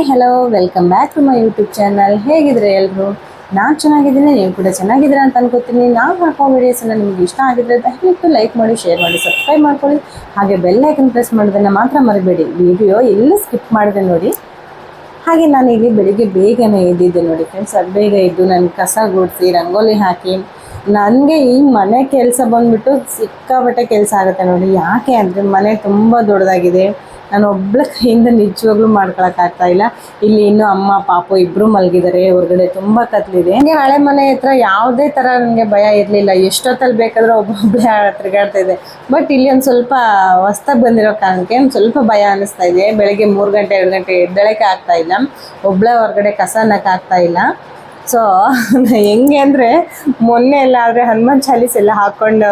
Hi hello welcome back to my YouTube channel ಹೇಗಿದ್ರೆ ಎಲ್ಲರೂ ನಾನು ಚೆನ್ನಾಗಿದ್ದೀನಿ, ನೀವು ಕೂಡ ಚೆನ್ನಾಗಿದ್ದೀರಾ ಅಂತ ಅನ್ಕೋತೀನಿ. ನಾವು ಹಾಕೋ ವೀಡಿಯೋಸನ್ನು ನಿಮ್ಗೆ ಇಷ್ಟ ಆಗಿದ್ರೆ ದಯವಿಟ್ಟು ಲೈಕ್ ಮಾಡಿ ಶೇರ್ ಮಾಡಿ ಸಬ್ಸ್ಕ್ರೈಬ್ ಮಾಡ್ಕೊಳ್ಳಿ. ಹಾಗೆ ಬೆಲ್ ಐಕನ್ ಪ್ರೆಸ್ ಮಾಡೋದನ್ನು ಮಾತ್ರ ಮರಿಬೇಡಿ. ವಿಡಿಯೋ ಎಲ್ಲ ಸ್ಕಿಪ್ ಮಾಡಿದೆ ನೋಡಿ. ಹಾಗೆ ನಾನು ಇಲ್ಲಿ ಬೆಳಿಗ್ಗೆ ಬೇಗನೆ ಇದ್ದಿದ್ದೆ ನೋಡಿ ಫ್ರೆಂಡ್ಸ್ ಅದು ಬೇಗ ಇದ್ದು ನಾನು ಕಸ ಗುಡಿಸಿ, ರಂಗೋಲಿ ಹಾಕಿ, ನನಗೆ ಈ ಮನೆ ಕೆಲಸ ಬಂದುಬಿಟ್ಟು ಸಿಕ್ಕಾಪಟ್ಟೆ ಕೆಲಸ ಆಗುತ್ತೆ ನೋಡಿ. ಯಾಕೆ ಅಂದರೆ ಮನೆ ತುಂಬ ದೊಡ್ಡದಾಗಿದೆ. ನಾನು ಒಬ್ಬಳ ಕೈಯಿಂದ ನಿಜವಾಗ್ಲೂ ಮಾಡ್ಕೊಳಕ್ಕಾಗ್ತಾ ಇಲ್ಲ. ಇಲ್ಲಿ ಇನ್ನು ಅಮ್ಮ, ಪಾಪು ಇಬ್ಬರು ಮಲಗಿದ್ದಾರೆ ಹೊರಗಡೆ ತುಂಬ ಕತ್ಲಿದೆ. ಹಂಗೆ ಹಳೆ ಮನೆ ಹತ್ರ ಯಾವುದೇ ಥರ ನನಗೆ ಭಯ ಇರಲಿಲ್ಲ. ಎಷ್ಟೊತ್ತಲ್ಲಿ ಬೇಕಾದರೂ ಒಬ್ಬೊಬ್ಬಳೇ ತಿರುಗಾಡ್ತಾ ಇದೆ. ಬಟ್ ಇಲ್ಲಿ ಒಂದು ಸ್ವಲ್ಪ ಹೊಸ್ತಾಗಿ ಬಂದಿರೋ ಕಾರಣಕ್ಕೆ ಒಂದು ಸ್ವಲ್ಪ ಭಯ ಅನ್ನಿಸ್ತಾ ಇದೆ. ಬೆಳಗ್ಗೆ ಮೂರು ಗಂಟೆ, ಎರಡು ಗಂಟೆ ಎದ್ದಳಕ್ಕೆ ಆಗ್ತಾ ಇಲ್ಲ. ಒಬ್ಬಳೇ ಹೊರಗಡೆ ಕಸ ಆಗ್ತಾ ಇಲ್ಲ. ಸೊ ಹೆಂಗೆ ಅಂದರೆ ಮೊನ್ನೆ ಎಲ್ಲ ಆದರೆ ಹನುಮಾನ್ ಚಾಲೀಸ್ ಎಲ್ಲ ಹಾಕ್ಕೊಂಡು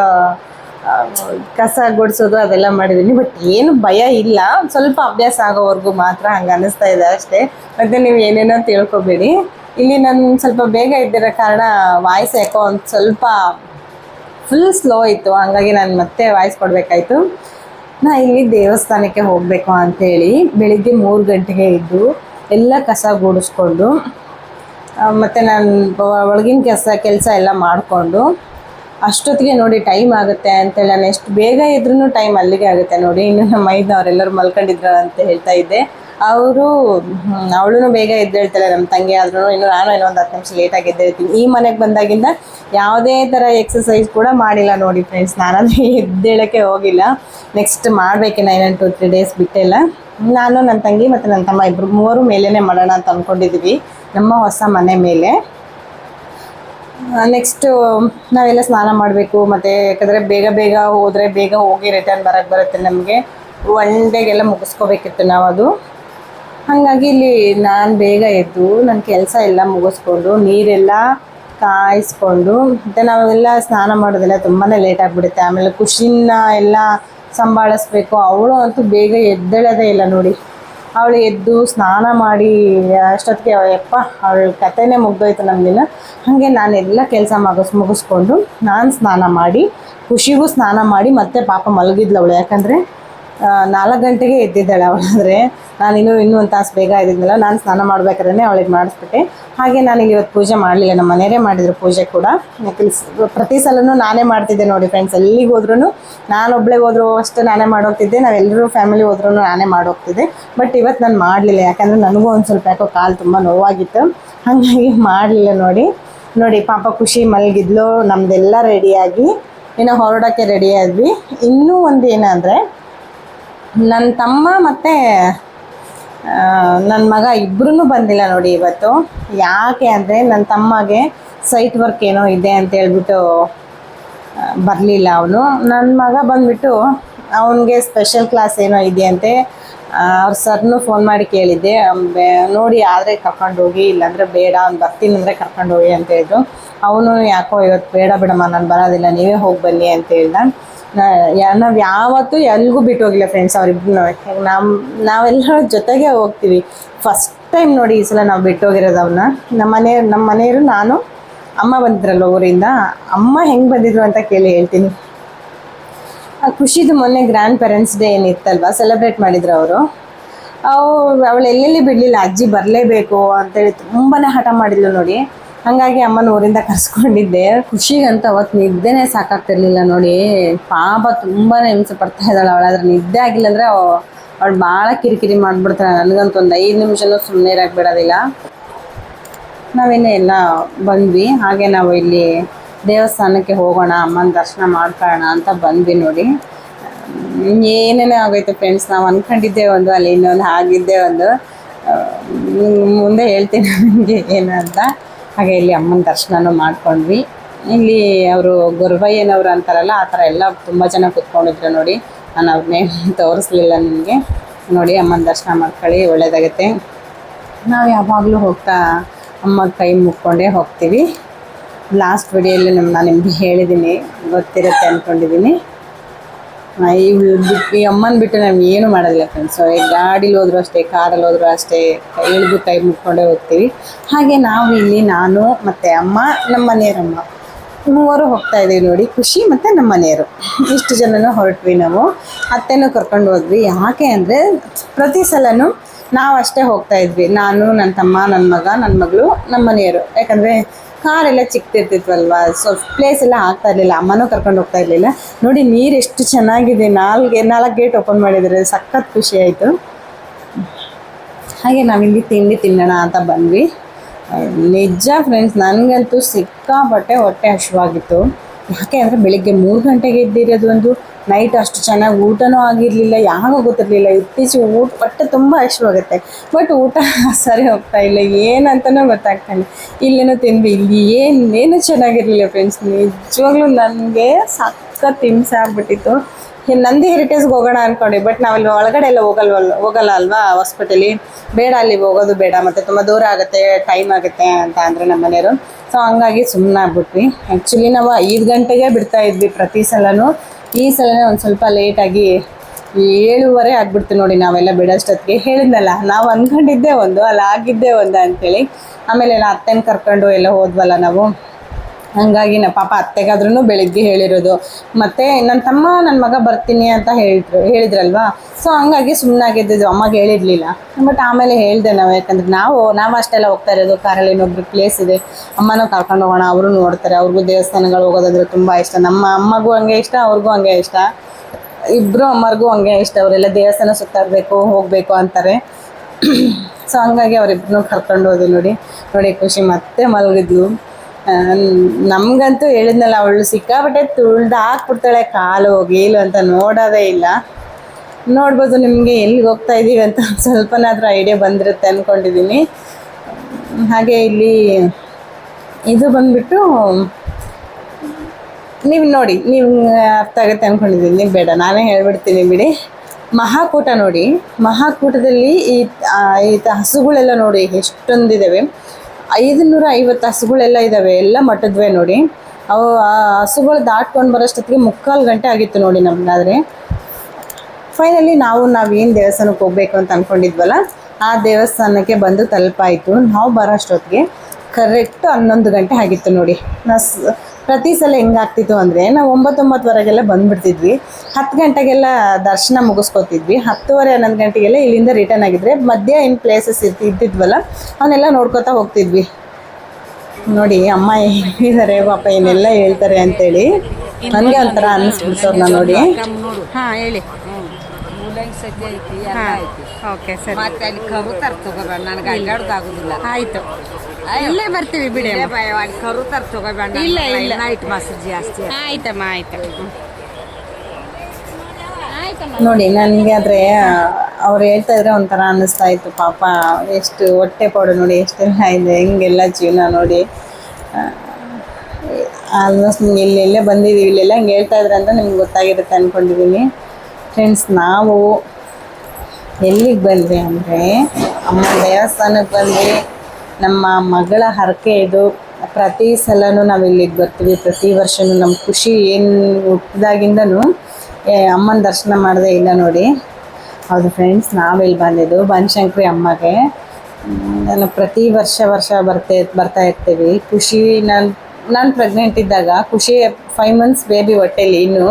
ಕಸ ಗುಡಿಸೋದು ಅದೆಲ್ಲ ಮಾಡಿದ್ದೀನಿ. ಬಟ್ ಏನು ಭಯ ಇಲ್ಲ. ಸ್ವಲ್ಪ ಅಭ್ಯಾಸ ಆಗೋವರೆಗೂ ಮಾತ್ರ ಹಂಗೆ ಅನ್ನಿಸ್ತಾ ಇದೆ ಅಷ್ಟೇ. ಮತ್ತೆ ನೀವು ಏನೇನೋ ತಿಳ್ಕೊಬೇಡಿ. ಇಲ್ಲಿ ನಾನು ಸ್ವಲ್ಪ ಬೇಗ ಇದ್ದಿರೋ ಕಾರಣ ವಾಯ್ಸ್ ಯಾಕೋ ಒಂದು ಸ್ವಲ್ಪ ಫುಲ್ ಸ್ಲೋ ಇತ್ತು. ಹಾಗಾಗಿ ನಾನು ಮತ್ತೆ ವಾಯ್ಸ್ ಕೊಡಬೇಕಾಯ್ತು. ನಾ ಇಲ್ಲಿ ದೇವಸ್ಥಾನಕ್ಕೆ ಹೋಗಬೇಕು ಅಂಥೇಳಿ ಬೆಳಿಗ್ಗೆ ಮೂರು ಗಂಟೆಗೆ ಇದ್ದು ಎಲ್ಲ ಕಸ ಗೂಡಿಸ್ಕೊಂಡು ಮತ್ತು ನಾನು ಒಳಗಿನ ಕೆಲಸ ಕೆಲಸ ಎಲ್ಲ ಮಾಡಿಕೊಂಡು ಅಷ್ಟೊತ್ತಿಗೆ ನೋಡಿ ಟೈಮ್ ಆಗುತ್ತೆ ಅಂತೇಳಿ ನಾನು ಎಷ್ಟು ಬೇಗ ಇದ್ರೂ ಟೈಮ್ ಅಲ್ಲಿಗೆ ಆಗುತ್ತೆ ನೋಡಿ. ಇನ್ನು ನಮ್ಮ ಮೈದವರೆಲ್ಲರೂ ಮಲ್ಕೊಂಡಿದ್ರು ಅಂತ ಹೇಳ್ತಾ ಇದ್ದೆ. ಅವರು ಅವಳು ಬೇಗ ಎದ್ದೇಳ್ತಾಳೆ ನಮ್ಮ ತಂಗಿ ಆದ್ರೂ ಇನ್ನು ನಾನು ಇನ್ನೊಂದು ಹತ್ತು ನಿಮಿಷ ಲೇಟಾಗಿ ಎದ್ದೇಳ್ತೀನಿ ಈ ಮನೆಗೆ ಬಂದಾಗಿಂದ ಯಾವುದೇ ಥರ ಎಕ್ಸಸೈಸ್ ಕೂಡ ಮಾಡಿಲ್ಲ ನೋಡಿ ಫ್ರೆಂಡ್ಸ್ ನಾನಂದ್ರೆ ಎದ್ದೇಳೋಕ್ಕೆ ಹೋಗಿಲ್ಲ. ನೆಕ್ಸ್ಟ್ ಮಾಡಬೇಕೆ ಇನ್ನೊಂದು ಟು ತ್ರೀ ಡೇಸ್ ಬಿಟ್ಟೆಲ್ಲ. ನಾನು ನನ್ನ ತಂಗಿ ಮತ್ತು ನನ್ನ ತಮ್ಮ ಇಬ್ಬರು ಮೂವರು ಮೇಲೇ ಮಾಡೋಣ ಅಂತ ಅಂದ್ಕೊಂಡಿದ್ವಿ ನಮ್ಮ ಹೊಸ ಮನೆ ಮೇಲೆ. ನೆಕ್ಸ್ಟು ನಾವೆಲ್ಲ ಸ್ನಾನ ಮಾಡಬೇಕು, ಮತ್ತು ಯಾಕಂದರೆ ಬೇಗ ಬೇಗ ಹೋದರೆ ಬೇಗ ಹೋಗಿ ರಿಟರ್ನ್ ಬರೋಕ್ಕೆ ಬರುತ್ತೆ ನಮಗೆ. ಒನ್ ಡೇಗೆಲ್ಲ ಮುಗಿಸ್ಕೋಬೇಕಿತ್ತು ನಾವು ಅದು. ಹಾಗಾಗಿ ಇಲ್ಲಿ ನಾನು ಬೇಗ ಎದ್ದು ನನ್ನ ಕೆಲಸ ಎಲ್ಲ ಮುಗಿಸ್ಕೊಂಡು, ನೀರೆಲ್ಲ ಕಾಯಿಸ್ಕೊಂಡು, ಮತ್ತು ನಾವೆಲ್ಲ ಸ್ನಾನ ಮಾಡೋದೆಲ್ಲ ತುಂಬಾ ಲೇಟ್ ಆಗಿಬಿಡುತ್ತೆ. ಆಮೇಲೆ ಖುಷಿನ ಎಲ್ಲ ಸಂಭಾಳಿಸ್ಬೇಕು. ಅವಳು ಅಂತೂ ಬೇಗ ಎದ್ದೇಳೋದೇ ಇಲ್ಲ ನೋಡಿ. ಅವಳು ಎದ್ದು ಸ್ನಾನ ಮಾಡಿ ಅಷ್ಟೊತ್ತಿಗೆ ಯಪ್ಪ, ಅವಳ ಕತೆನೇ ಮುಗ್ದೋಯ್ತು ನಮಗಿನ್ನ ಹಾಗೆ ನಾನೆಲ್ಲ ಕೆಲಸ ಮುಗಿಸ್, ಮುಗಿಸ್ಕೊಂಡು ನಾನು ಸ್ನಾನ ಮಾಡಿ, ಖುಷಿಗೂ ಸ್ನಾನ ಮಾಡಿ ಮತ್ತೆ ಪಾಪ ಮಲಗಿದ್ಲು ಅವಳು. ಯಾಕಂದರೆ ನಾಲ್ಕು ಗಂಟೆಗೆ ಎದ್ದಿದ್ದಾಳೆ ಅವಳಾದ್ರೆ ನಾನು ಇನ್ನೂ ಇನ್ನೂ ಒಂದು ತಾಸು ಬೇಗ ಇದ್ದಿದ್ನಲ್ಲ ನಾನು ಸ್ನಾನ ಮಾಡ್ಬೇಕಾದ್ರೆ ಅವಳಿಗೆ ಮಾಡಿಸ್ಬಿಟ್ಟೆ. ಹಾಗೆ ನಾನು ಇವತ್ತು ಪೂಜೆ ಮಾಡಲಿಲ್ಲ, ನಮ್ಮ ಮನೆಯವರೇ ಮಾಡಿದ್ರು ಪೂಜೆ ಕೂಡ. ಪ್ರತಿ ಸಲನೂ ನಾನೇ ಮಾಡ್ತಿದ್ದೆ ನೋಡಿ ಫ್ರೆಂಡ್ಸ್ ಎಲ್ಲಿಗೆ ಹೋದ್ರೂ ನಾನೊಬ್ಬಳೇ ಹೋದ್ರು, ಅಷ್ಟು ನಾನೇ ಮಾಡೋಗ್ತಿದ್ದೆ ನಾವೆಲ್ಲರೂ ಫ್ಯಾಮಿಲಿ ಹೋದ್ರೂ ನಾನೇ ಮಾಡೋಗ್ತಿದ್ದೆ. ಬಟ್ ಇವತ್ತು ನಾನು ಮಾಡಲಿಲ್ಲ, ಯಾಕಂದರೆ ನನಗೂ ಒಂದು ಸ್ವಲ್ಪ ಯಾಕೋ ಕಾಲು ತುಂಬ ನೋವಾಗಿತ್ತು. ಹಾಗಾಗಿ ಮಾಡಲಿಲ್ಲ ನೋಡಿ. ನೋಡಿ, ಪಾಪ ಖುಷಿ ಮಲಗಿದ್ಲು ನಮ್ಮದೆಲ್ಲ ರೆಡಿಯಾಗಿ ಇನ್ನು ಹೊರಡೋಕ್ಕೆ ರೆಡಿಯಾದ್ವಿ ಇನ್ನೂ ಒಂದು ಏನಂದರೆ ನನ್ನ ತಮ್ಮ ಮತ್ತು ನನ್ನ ಮಗ ಇಬ್ಬರೂ ಬಂದಿಲ್ಲ ನೋಡಿ ಇವತ್ತು. ಯಾಕೆ ಅಂದರೆ ನನ್ನ ತಮ್ಮಗೆ ಸೈಟ್ ವರ್ಕ್ ಏನೋ ಇದೆ ಅಂತ ಹೇಳ್ಬಿಟ್ಟು ಬರಲಿಲ್ಲ ಅವನು. ನನ್ನ ಮಗ ಬಂದುಬಿಟ್ಟು ಅವನಿಗೆ ಸ್ಪೆಷಲ್ ಕ್ಲಾಸ್ ಏನೋ ಇದೆಯಂತೆ ಅವ್ರ ಸರ್ನು ಫೋನ್ ಮಾಡಿ ಕೇಳಿದ್ದೆ. ನೋಡಿ ಆದರೆ ಕರ್ಕೊಂಡು ಹೋಗಿ, ಇಲ್ಲಾಂದರೆ ಬೇಡ, ಅವ್ನು ಬರ್ತೀನಿ ಅಂದರೆ ಕರ್ಕೊಂಡು ಹೋಗಿ ಅಂತ ಹೇಳಿದ್ರು. ಅವನು ಯಾಕೋ ಇವತ್ತು ಬೇಡ ಬಿಡಮ್ಮ, ನಾನು ಬರೋದಿಲ್ಲ, ನೀವೇ ಹೋಗಿ ಬನ್ನಿ ಅಂತ ಹೇಳ್ದ. ನಾವು ಯಾವತ್ತೂ ಎಲ್ಗೂ ಬಿಟ್ಟು ಹೋಗಿಲ್ಲ ಫ್ರೆಂಡ್ಸ್ ಅವ್ರಿಬ್ರು ನಮ್ಮ ನಾವೆಲ್ಲರ ಜೊತೆಗೆ ಹೋಗ್ತೀವಿ. ಫಸ್ಟ್ ಟೈಮ್ ನೋಡಿ ಈ ಸಲ ನಾವು ಬಿಟ್ಟು ಹೋಗಿರೋದು ನಮ್ಮ ಮನೆ ನಮ್ಮ ಮನೆಯವರು ನಾನು, ಅಮ್ಮ ಬಂದಿದ್ರಲ್ಲ ಊರಿಂದ. ಅಮ್ಮ ಹೆಂಗೆ ಬಂದಿದ್ರು ಅಂತ ಕೇಳಿ ಹೇಳ್ತೀನಿ. ಆ ಖುಷಿದು ಮೊನ್ನೆ ಗ್ರ್ಯಾಂಡ್ ಪೇರೆಂಟ್ಸ್ ಡೇ ಏನಿತ್ತಲ್ವ ಸೆಲೆಬ್ರೇಟ್ ಮಾಡಿದ್ರು ಅವರು. ಅವು, ಅವಳು ಎಲ್ಲೆಲ್ಲಿ ಬಿಡಲಿಲ್ಲ, ಅಜ್ಜಿ ಬರಲೇಬೇಕು ಅಂತೇಳಿ ತುಂಬಾ ಹಠ ಮಾಡಿದ್ಲು ನೋಡಿ. ಹಾಗಾಗಿ ಅಮ್ಮನ ಊರಿಂದ ಕರ್ಸ್ಕೊಂಡಿದ್ದೆ. ಖುಷಿಗಂತ ಅವತ್ತು ನಿದ್ದೆನೇ ಸಾಕಾಗ್ತಿರ್ಲಿಲ್ಲ ನೋಡಿ. ಪಾಪ ತುಂಬಾನೇ ಹಿಂಸೆ ಪಡ್ತಾ ಇದ್ದಾಳೆ ಅವಳಾದ್ರೆ ನಿದ್ದೆ ಆಗಿಲ್ಲ ಅಂದರೆ ಅವಳು ಭಾಳ ಕಿರಿಕಿರಿ ಮಾಡಿಬಿಡ್ತಾಳೆ. ನನಗಂತೂ ಒಂದು ಐದು ನಿಮಿಷನೂ ಸುಮ್ಮನೆ ಇರಕ್ಕೆ ಬಿಡೋದಿಲ್ಲ. ಎಲ್ಲ ಬಂದ್ವಿ. ಹಾಗೆ ನಾವು ಇಲ್ಲಿ ದೇವಸ್ಥಾನಕ್ಕೆ ಹೋಗೋಣ, ಅಮ್ಮನ ದರ್ಶನ ಮಾಡ್ಕೊಳ್ಳೋಣ ಅಂತ ಬಂದ್ವಿ ನೋಡಿ. ಏನೇನೇ ಆಗೋಯ್ತು ಫ್ರೆಂಡ್ಸ್ ನಾವು ಅನ್ಕೊಂಡಿದ್ದೆ ಒಂದು, ಅಲ್ಲಿ ಇನ್ನೊಂದು ಆಗಿದ್ದೆ ಒಂದು. ಮುಂದೆ ಹೇಳ್ತೀನಿ ನನಗೆ ಏನು ಅಂತ. ಹಾಗೆ ಇಲ್ಲಿ ಅಮ್ಮನ ದರ್ಶನನೂ ಮಾಡ್ಕೊಂಡ್ವಿ. ಇಲ್ಲಿ ಅವರು ಗುರುಬಯ್ಯನವರು ಅಂತಾರಲ್ಲ, ಆ ಥರ ಎಲ್ಲ ತುಂಬ ಜನ ಕೂತ್ಕೊಂಡಿದ್ರು ನೋಡಿ. ನಾನು ಅವ್ರನ್ನೇ ತೋರಿಸ್ಲಿಲ್ಲ ನಿಮಗೆ. ನೋಡಿ ಅಮ್ಮನ ದರ್ಶನ ಮಾಡ್ಕೊಳ್ಳಿ ಒಳ್ಳೆಯದಾಗುತ್ತೆ ನಾವು ಯಾವಾಗಲೂ ಹೋಗ್ತಾ ಅಮ್ಮ ಕೈ ಮುಕ್ಕೊಂಡೇ ಹೋಗ್ತೀವಿ. ಲಾಸ್ಟ್ ವಿಡಿಯೋಲಿ ನಮ್ಮ ನಾನು ನಿಮಗೆ ಹೇಳಿದ್ದೀನಿ ಗೊತ್ತಿರುತ್ತೆ ಅಂದ್ಕೊಂಡಿದ್ದೀನಿ ಬಿಟ್ಟು ಈ ಅಮ್ಮನ ಬಿಟ್ಟು ನಾವು ಏನು ಮಾಡೋದಿಲ್ಲ ಫ್ರೆಂಡ್ಸ್ ಗಾಡೀಲಿ ಹೋದ್ರು ಅಷ್ಟೇ ಕಾರಲ್ಲಿ ಹೋದ್ರು ಅಷ್ಟೇ ಎಳ್ದು ಕೈ ಮುಟ್ಕೊಂಡೇ ಹೋಗ್ತೀವಿ. ಹಾಗೆ ನಾವು ಇಲ್ಲಿ ನಾನು ಮತ್ತು ಅಮ್ಮ ನಮ್ಮ ಮನೆಯವರಮ್ಮ ಮೂವರು ಹೋಗ್ತಾ ಇದೀವಿ ನೋಡಿ, ಖುಷಿ ಮತ್ತು ನಮ್ಮ ಮನೆಯವರು. ಇಷ್ಟು ಜನನೂ ಹೊರಟ್ವಿ ನಾವು. ಅತ್ತೆನೂ ಕರ್ಕೊಂಡು ಹೋದ್ವಿ. ಯಾಕೆ ಅಂದರೆ ಪ್ರತಿ ಸಲನೂ ನಾವು ಅಷ್ಟೇ ಹೋಗ್ತಾ ಇದ್ವಿ. ನಾನು ನನ್ನ ತಮ್ಮ ನನ್ನ ಮಗ ನನ್ನ ಮಗಳು ನಮ್ಮ ಮನೆಯವರು. ಯಾಕಂದರೆ ಕಾರೆಲ್ಲ ಚಿಕ್ಕದಿರ್ತಿದ್ವಲ್ವಾ ಸೊ ಪ್ಲೇಸ್ ಎಲ್ಲ ಆಗ್ತಾ ಇರಲಿಲ್ಲ. ಅಮ್ಮನೂ ಕರ್ಕೊಂಡು ಹೋಗ್ತಾ ಇರಲಿಲ್ಲ. ನೋಡಿ, ನೀರು ಎಷ್ಟು ಚೆನ್ನಾಗಿದೆ. ನಾಲ್ಗೆ, ನಾಲ್ಕು ಗೇಟ್ ಓಪನ್ ಮಾಡಿದರೆ ಸಖತ್ ಖುಷಿ ಆಯಿತು. ಹಾಗೆ ನಾವಿಲ್ಲಿ ತಿಂಡಿ ತಿನ್ನೋಣ ಅಂತ ಬಂದ್ವಿ. ನಿಜ ಫ್ರೆಂಡ್ಸ್ ನನಗಂತೂ ಸಿಕ್ಕಾಪಟ್ಟೆ ಹೊಟ್ಟೆ ಹಸಿವಾಗಿತ್ತು. ಯಾಕೆ ಅಂದರೆ ಬೆಳಿಗ್ಗೆ ಮೂರು ಗಂಟೆಗೆ ಎದ್ದಿರೋದು ಒಂದು ನೈಟ್ ಅಷ್ಟು ಚೆನ್ನಾಗಿ ಊಟನೂ ಆಗಿರಲಿಲ್ಲ, ಯಾವಾಗ ಗೊತ್ತಿರಲಿಲ್ಲ. ಇತ್ತೀಚೆಗೆ ಊಟ ಹೊಟ್ಟೆ ತುಂಬ ಹಸಿವಾಗುತ್ತೆ ಬಟ್ ಊಟ ಸರಿ ಹೋಗ್ತಾ ಇಲ್ಲ, ಏನಂತನೂ ಗೊತ್ತಾಗ್ತಾನೆ ಇಲ್ಲೇನೋ ತಿಂದ್ವಿ, ಇಲ್ಲಿ ಏನು, ಏನೂ ಚೆನ್ನಾಗಿರಲಿಲ್ಲ ಫ್ರೆಂಡ್ಸ್ ನಿಜವಾಗ್ಲೂ ನನಗೆ ಸಖತ್ ಹಿಂಸೆ ಆಗ್ಬಿಟ್ಟಿತ್ತು. ನಂದಿ ಹೆರಿಟೇಜ್ಗೆ ಹೋಗೋಣ ಅನ್ಕೊಂಡೆ ಬಟ್ ನಾವಲ್ಲಿ ಒಳಗಡೆ ಎಲ್ಲ ಹೋಗಲ್ವಲ್ಲ ಹೋಗಲ್ಲ ಅಲ್ವಾ ಹಾಸ್ಪಿಟಲಿ ಬೇಡ ಅಲ್ಲಿ ಹೋಗೋದು ಬೇಡ, ಮತ್ತು ತುಂಬ ದೂರ ಆಗುತ್ತೆ ಟೈಮ್ ಆಗುತ್ತೆ ಅಂತ ಅಂದರೆ ನಮ್ಮ ಮನೆಯವರು ಸೊ ಹಂಗಾಗಿ ಸುಮ್ಮನೆ ಆಗ್ಬಿಟ್ವಿ. ಆ್ಯಕ್ಚುಲಿ ನಾವು ಐದು ಗಂಟೆಗೆ ಬಿಡ್ತಾ ಇದ್ವಿ ಪ್ರತಿ ಸಲನೂ. ಈ ಸಲನೇ ಒಂದು ಸ್ವಲ್ಪ ಲೇಟಾಗಿ ಏಳುವರೆ ಆಗ್ಬಿಡ್ತು ನೋಡಿ ನಾವೆಲ್ಲ ಬಿಡೋಷ್ಟೊತ್ತಿಗೆ. ಹೇಳಿದ್ನಲ್ಲ, ನಾವು ಅಂದ್ಕೊಂಡಿದ್ದೆ ಒಂದು, ಅಲ್ಲಿ ಆಗಿದ್ದೆ ಒಂದು ಅಂಥೇಳಿ ಆಮೇಲೆ ಅತ್ತೆನ ಕರ್ಕೊಂಡು ಎಲ್ಲ ಹೋದ್ವಲ್ಲ ನಾವು. ಹಂಗಾಗಿ ನಮ್ಮ ಪಾಪ ಅತ್ತೆಗಾದ್ರೂ ಬೆಳಿಗ್ಗೆ ಹೇಳಿರೋದು. ಮತ್ತು ನನ್ನ ತಮ್ಮ ನನ್ನ ಮಗ ಬರ್ತೀನಿ ಅಂತ ಹೇಳಿದ್ರು ಹೇಳಿದ್ರಲ್ವಾ? ಸೊ ಹಂಗಾಗಿ ಸುಮ್ಮನಾಗಿದ್ದು ಅಮ್ಮಗೆ ಹೇಳಿರಲಿಲ್ಲ. ಬಟ್ ಆಮೇಲೆ ಹೇಳಿದೆ ನಾವು. ಯಾಕಂದ್ರೆ ನಾವು ನಾವು ಅಷ್ಟೆಲ್ಲ ಹೋಗ್ತಾ ಇರೋದು. ಕಾರಲ್ಲಿ ಇನ್ನೊಬ್ರು ಪ್ಲೇಸ್ ಇದೆ. ಅಮ್ಮನೂ ಕರ್ಕೊಂಡು ಹೋಗೋಣ. ಅವರು ನೋಡ್ತಾರೆ. ಅವ್ರಿಗೂ ದೇವಸ್ಥಾನಗಳು ಹೋಗೋದಂದ್ರೆ ತುಂಬ ಇಷ್ಟ. ನಮ್ಮ ಅಮ್ಮಗೂ ಹಂಗೆ ಇಷ್ಟ, ಅವ್ರಿಗೂ ಹಂಗೆ ಇಷ್ಟ. ಇಬ್ಬರು ಅಮ್ಮರಿಗೂ ಹಂಗೆ ಇಷ್ಟ. ಅವರೆಲ್ಲ ದೇವಸ್ಥಾನ ಸುತ್ತಾಡಬೇಕು, ಹೋಗಬೇಕು ಅಂತಾರೆ. ಸೊ ಹಂಗಾಗಿ ಅವರಿಬ್ರು ಕರ್ಕೊಂಡು ಹೋದೆ ನೋಡಿ. ನೋಡಿ ಖುಷಿ. ಮತ್ತೆ ಮಲಗಿದ್ಲು. ನಮ್ಗಂತೂ ಹೇಳಿದ್ನಲ್ಲ, ಅವಳು ಸಿಕ್ಕಾಪಟ್ಟೆ ತುಳ್ದು ಹಾಕ್ಬಿಡ್ತಾಳೆ ಕಾಲು, ಗೀಲು ಅಂತ ನೋಡೋದೇ ಇಲ್ಲ. ನೋಡ್ಬೋದು ನಿಮಗೆ ಎಲ್ಲಿಗೆ ಹೋಗ್ತಾ ಇದ್ದೀವಿ ಅಂತ ಸ್ವಲ್ಪನಾದರೂ ಐಡಿಯಾ ಬಂದಿರುತ್ತೆ ಅಂದ್ಕೊಂಡಿದ್ದೀನಿ ಹಾಗೆ ಇಲ್ಲಿ ಇದು ಬಂದ್ಬಿಟ್ಟು ನೀವು ನೋಡಿ, ನೀವು ಅರ್ಥ ಆಗುತ್ತೆ ಅಂದ್ಕೊಂಡಿದ್ದೀನಿ ಬೇಡ, ನಾನೇ ಹೇಳ್ಬಿಡ್ತೀನಿ ಬಿಡಿ. ಮಹಾಕೂಟ ನೋಡಿ, ಮಹಾಕೂಟದಲ್ಲಿ ಈ ಈ ಹಸುಗಳೆಲ್ಲ ನೋಡಿ ಎಷ್ಟೊಂದಿದ್ದಾವೆ ಐದುನೂರ ಐವತ್ತು ಹಸುಗಳೆಲ್ಲ ಇದ್ದಾವೆ ಎಲ್ಲ ಮಟ್ಟದ್ವೆ ನೋಡಿ. ಅವು ಆ ಹಸುಗಳು ದಾಟ್ಕೊಂಡು ಬರೋಷ್ಟೊತ್ತಿಗೆ ಮುಕ್ಕಾಲು ಗಂಟೆ ಆಗಿತ್ತು ನೋಡಿ ನಮಗಾದ್ರೆ ಫೈನಲಿ ನಾವು ನಾವೇನು ದೇವಸ್ಥಾನಕ್ಕೆ ಹೋಗ್ಬೇಕು ಅಂತ ಅಂದ್ಕೊಂಡಿದ್ವಲ್ಲ ಆ ದೇವಸ್ಥಾನಕ್ಕೆ ಬಂದು ತಲುಪಾಯಿತು. ನಾವು ಬರೋಷ್ಟೊತ್ತಿಗೆ ಕರೆಕ್ಟ್ ಹನ್ನೊಂದು ಗಂಟೆ ಆಗಿತ್ತು ನೋಡಿ. ನಾ ಪ್ರತಿ ಸಲ ಹೆಂಗಾಗ್ತಿತ್ತು ಅಂದರೆ ನಾವು ಒಂಬತ್ತೊಂಬತ್ತುವರೆಗೆಲ್ಲ ಬಂದುಬಿಡ್ತಿದ್ವಿ. ಹತ್ತು ಗಂಟೆಗೆಲ್ಲ ದರ್ಶನ ಮುಗಿಸ್ಕೊತಿದ್ವಿ. ಹತ್ತುವರೆ ಹನ್ನೊಂದು ಗಂಟೆಗೆಲ್ಲ ಇಲ್ಲಿಂದ ರಿಟರ್ನ್ ಆಗಿದ್ರೆ ಮಧ್ಯ ಏನು ಪ್ಲೇಸಸ್ ಇರ್ತಿ ಇದ್ದಿದ್ವಲ್ಲ ಅವನ್ನೆಲ್ಲ ನೋಡ್ಕೊತಾ ಹೋಗ್ತಿದ್ವಿ. ನೋಡಿ ಅಮ್ಮ ಹೇಳಿದ್ದಾರೆ ಪಾಪ ಏನೆಲ್ಲ ಹೇಳ್ತಾರೆ ಅಂತೇಳಿ. ನನಗೆ ಒಂಥರ ಅನ್ನಿಸ್ಬಿಡ್ತವ್ರನ್ನ ನೋಡಿ. ಹಾಂ ಹೇಳಿ. ಸದ್ಯ ಐತಿ ಓಕೆ ಸರಿ. ಮತ್ತೆ ಅಲ್ಲಿ ಕರು ತರ ತಗೋಬೇಡ ನನಗೆ ಅಡ್ಡಾಡ್ದಾಗುದಿಲ್ಲ ಆಯಿತು. ಇಲ್ಲೇ ಬರ್ತೀವಿ ಬಿಡಿ ತಗೋಬೇಡ ಇಲ್ಲ, ಇಲ್ಲ. ನೈಟ್ ಜಾಸ್ತಿ ಆಯ್ತಮ್ಮ ಆಯ್ತು. ಆಯ್ತಮ್ಮ. ನೋಡಿ ನನಗೆ ಆದರೆ ಅವ್ರು ಹೇಳ್ತಾ ಇದ್ರೆ ಒಂಥರ ಅನ್ನಿಸ್ತಾ ಇತ್ತು. ಪಾಪ ಎಷ್ಟು ಹೊಟ್ಟೆ ಪಾಡು ನೋಡಿ ಎಷ್ಟೆಲ್ಲ ಇದೆ ಹಿಂಗೆಲ್ಲ ಜೀವನ ನೋಡಿ. ಆಲ್ಮೋಸ್ಟ್ ನಿಮ್ಗೆ ಇಲ್ಲೆಲ್ಲೇ ಬಂದಿದ್ದೀವಿ ಇಲ್ಲೆಲ್ಲ ಹಿಂಗೆ ಹೇಳ್ತಾ ಇದ್ರೆ ಅಂತ ನಿಮ್ಗೆ ಗೊತ್ತಾಗಿರುತ್ತೆ ಅಂದ್ಕೊಂಡಿದ್ದೀನಿ ಫ್ರೆಂಡ್ಸ್ ನಾವು ಎಲ್ಲಿಗೆ ಬಂದ್ವಿ ಅಂದರೆ ಅಮ್ಮ ದೇವಸ್ಥಾನಕ್ಕೆ ಬಂದ್ವಿ. ನಮ್ಮ ಮಗಳ ಹರಕೆ ಇದು. ಪ್ರತಿ ಸಲನೂ ನಾವು ಇಲ್ಲಿಗೆ ಬರ್ತೀವಿ, ಪ್ರತಿ ವರ್ಷನೂ ನಮ್ಮ ಖುಷಿ ಏನು ಹುಟ್ಟಿದಾಗಿಂದನೂ ಅಮ್ಮನ ದರ್ಶನ ಮಾಡದೇ ಇಲ್ಲ ನೋಡಿ. ಹೌದು ಫ್ರೆಂಡ್ಸ್ ನಾವಿಲ್ಲಿ ಬಂದಿದ್ದು ಬನಶಂಕರಿ ಅಮ್ಮಗೆ. ನಾನು ಪ್ರತಿ ವರ್ಷ ವರ್ಷ ಬರ್ತಾ ಬರ್ತಾ ಇರ್ತೀವಿ. ಖುಷಿ, ನಾನು ನಾನು ಪ್ರೆಗ್ನೆಂಟ್ ಇದ್ದಾಗ ಖುಷಿ ಫೈವ್ ಮಂತ್ಸ್ ಬೇಬಿ ಹೊಟ್ಟೆಲಿ ಇನ್ನು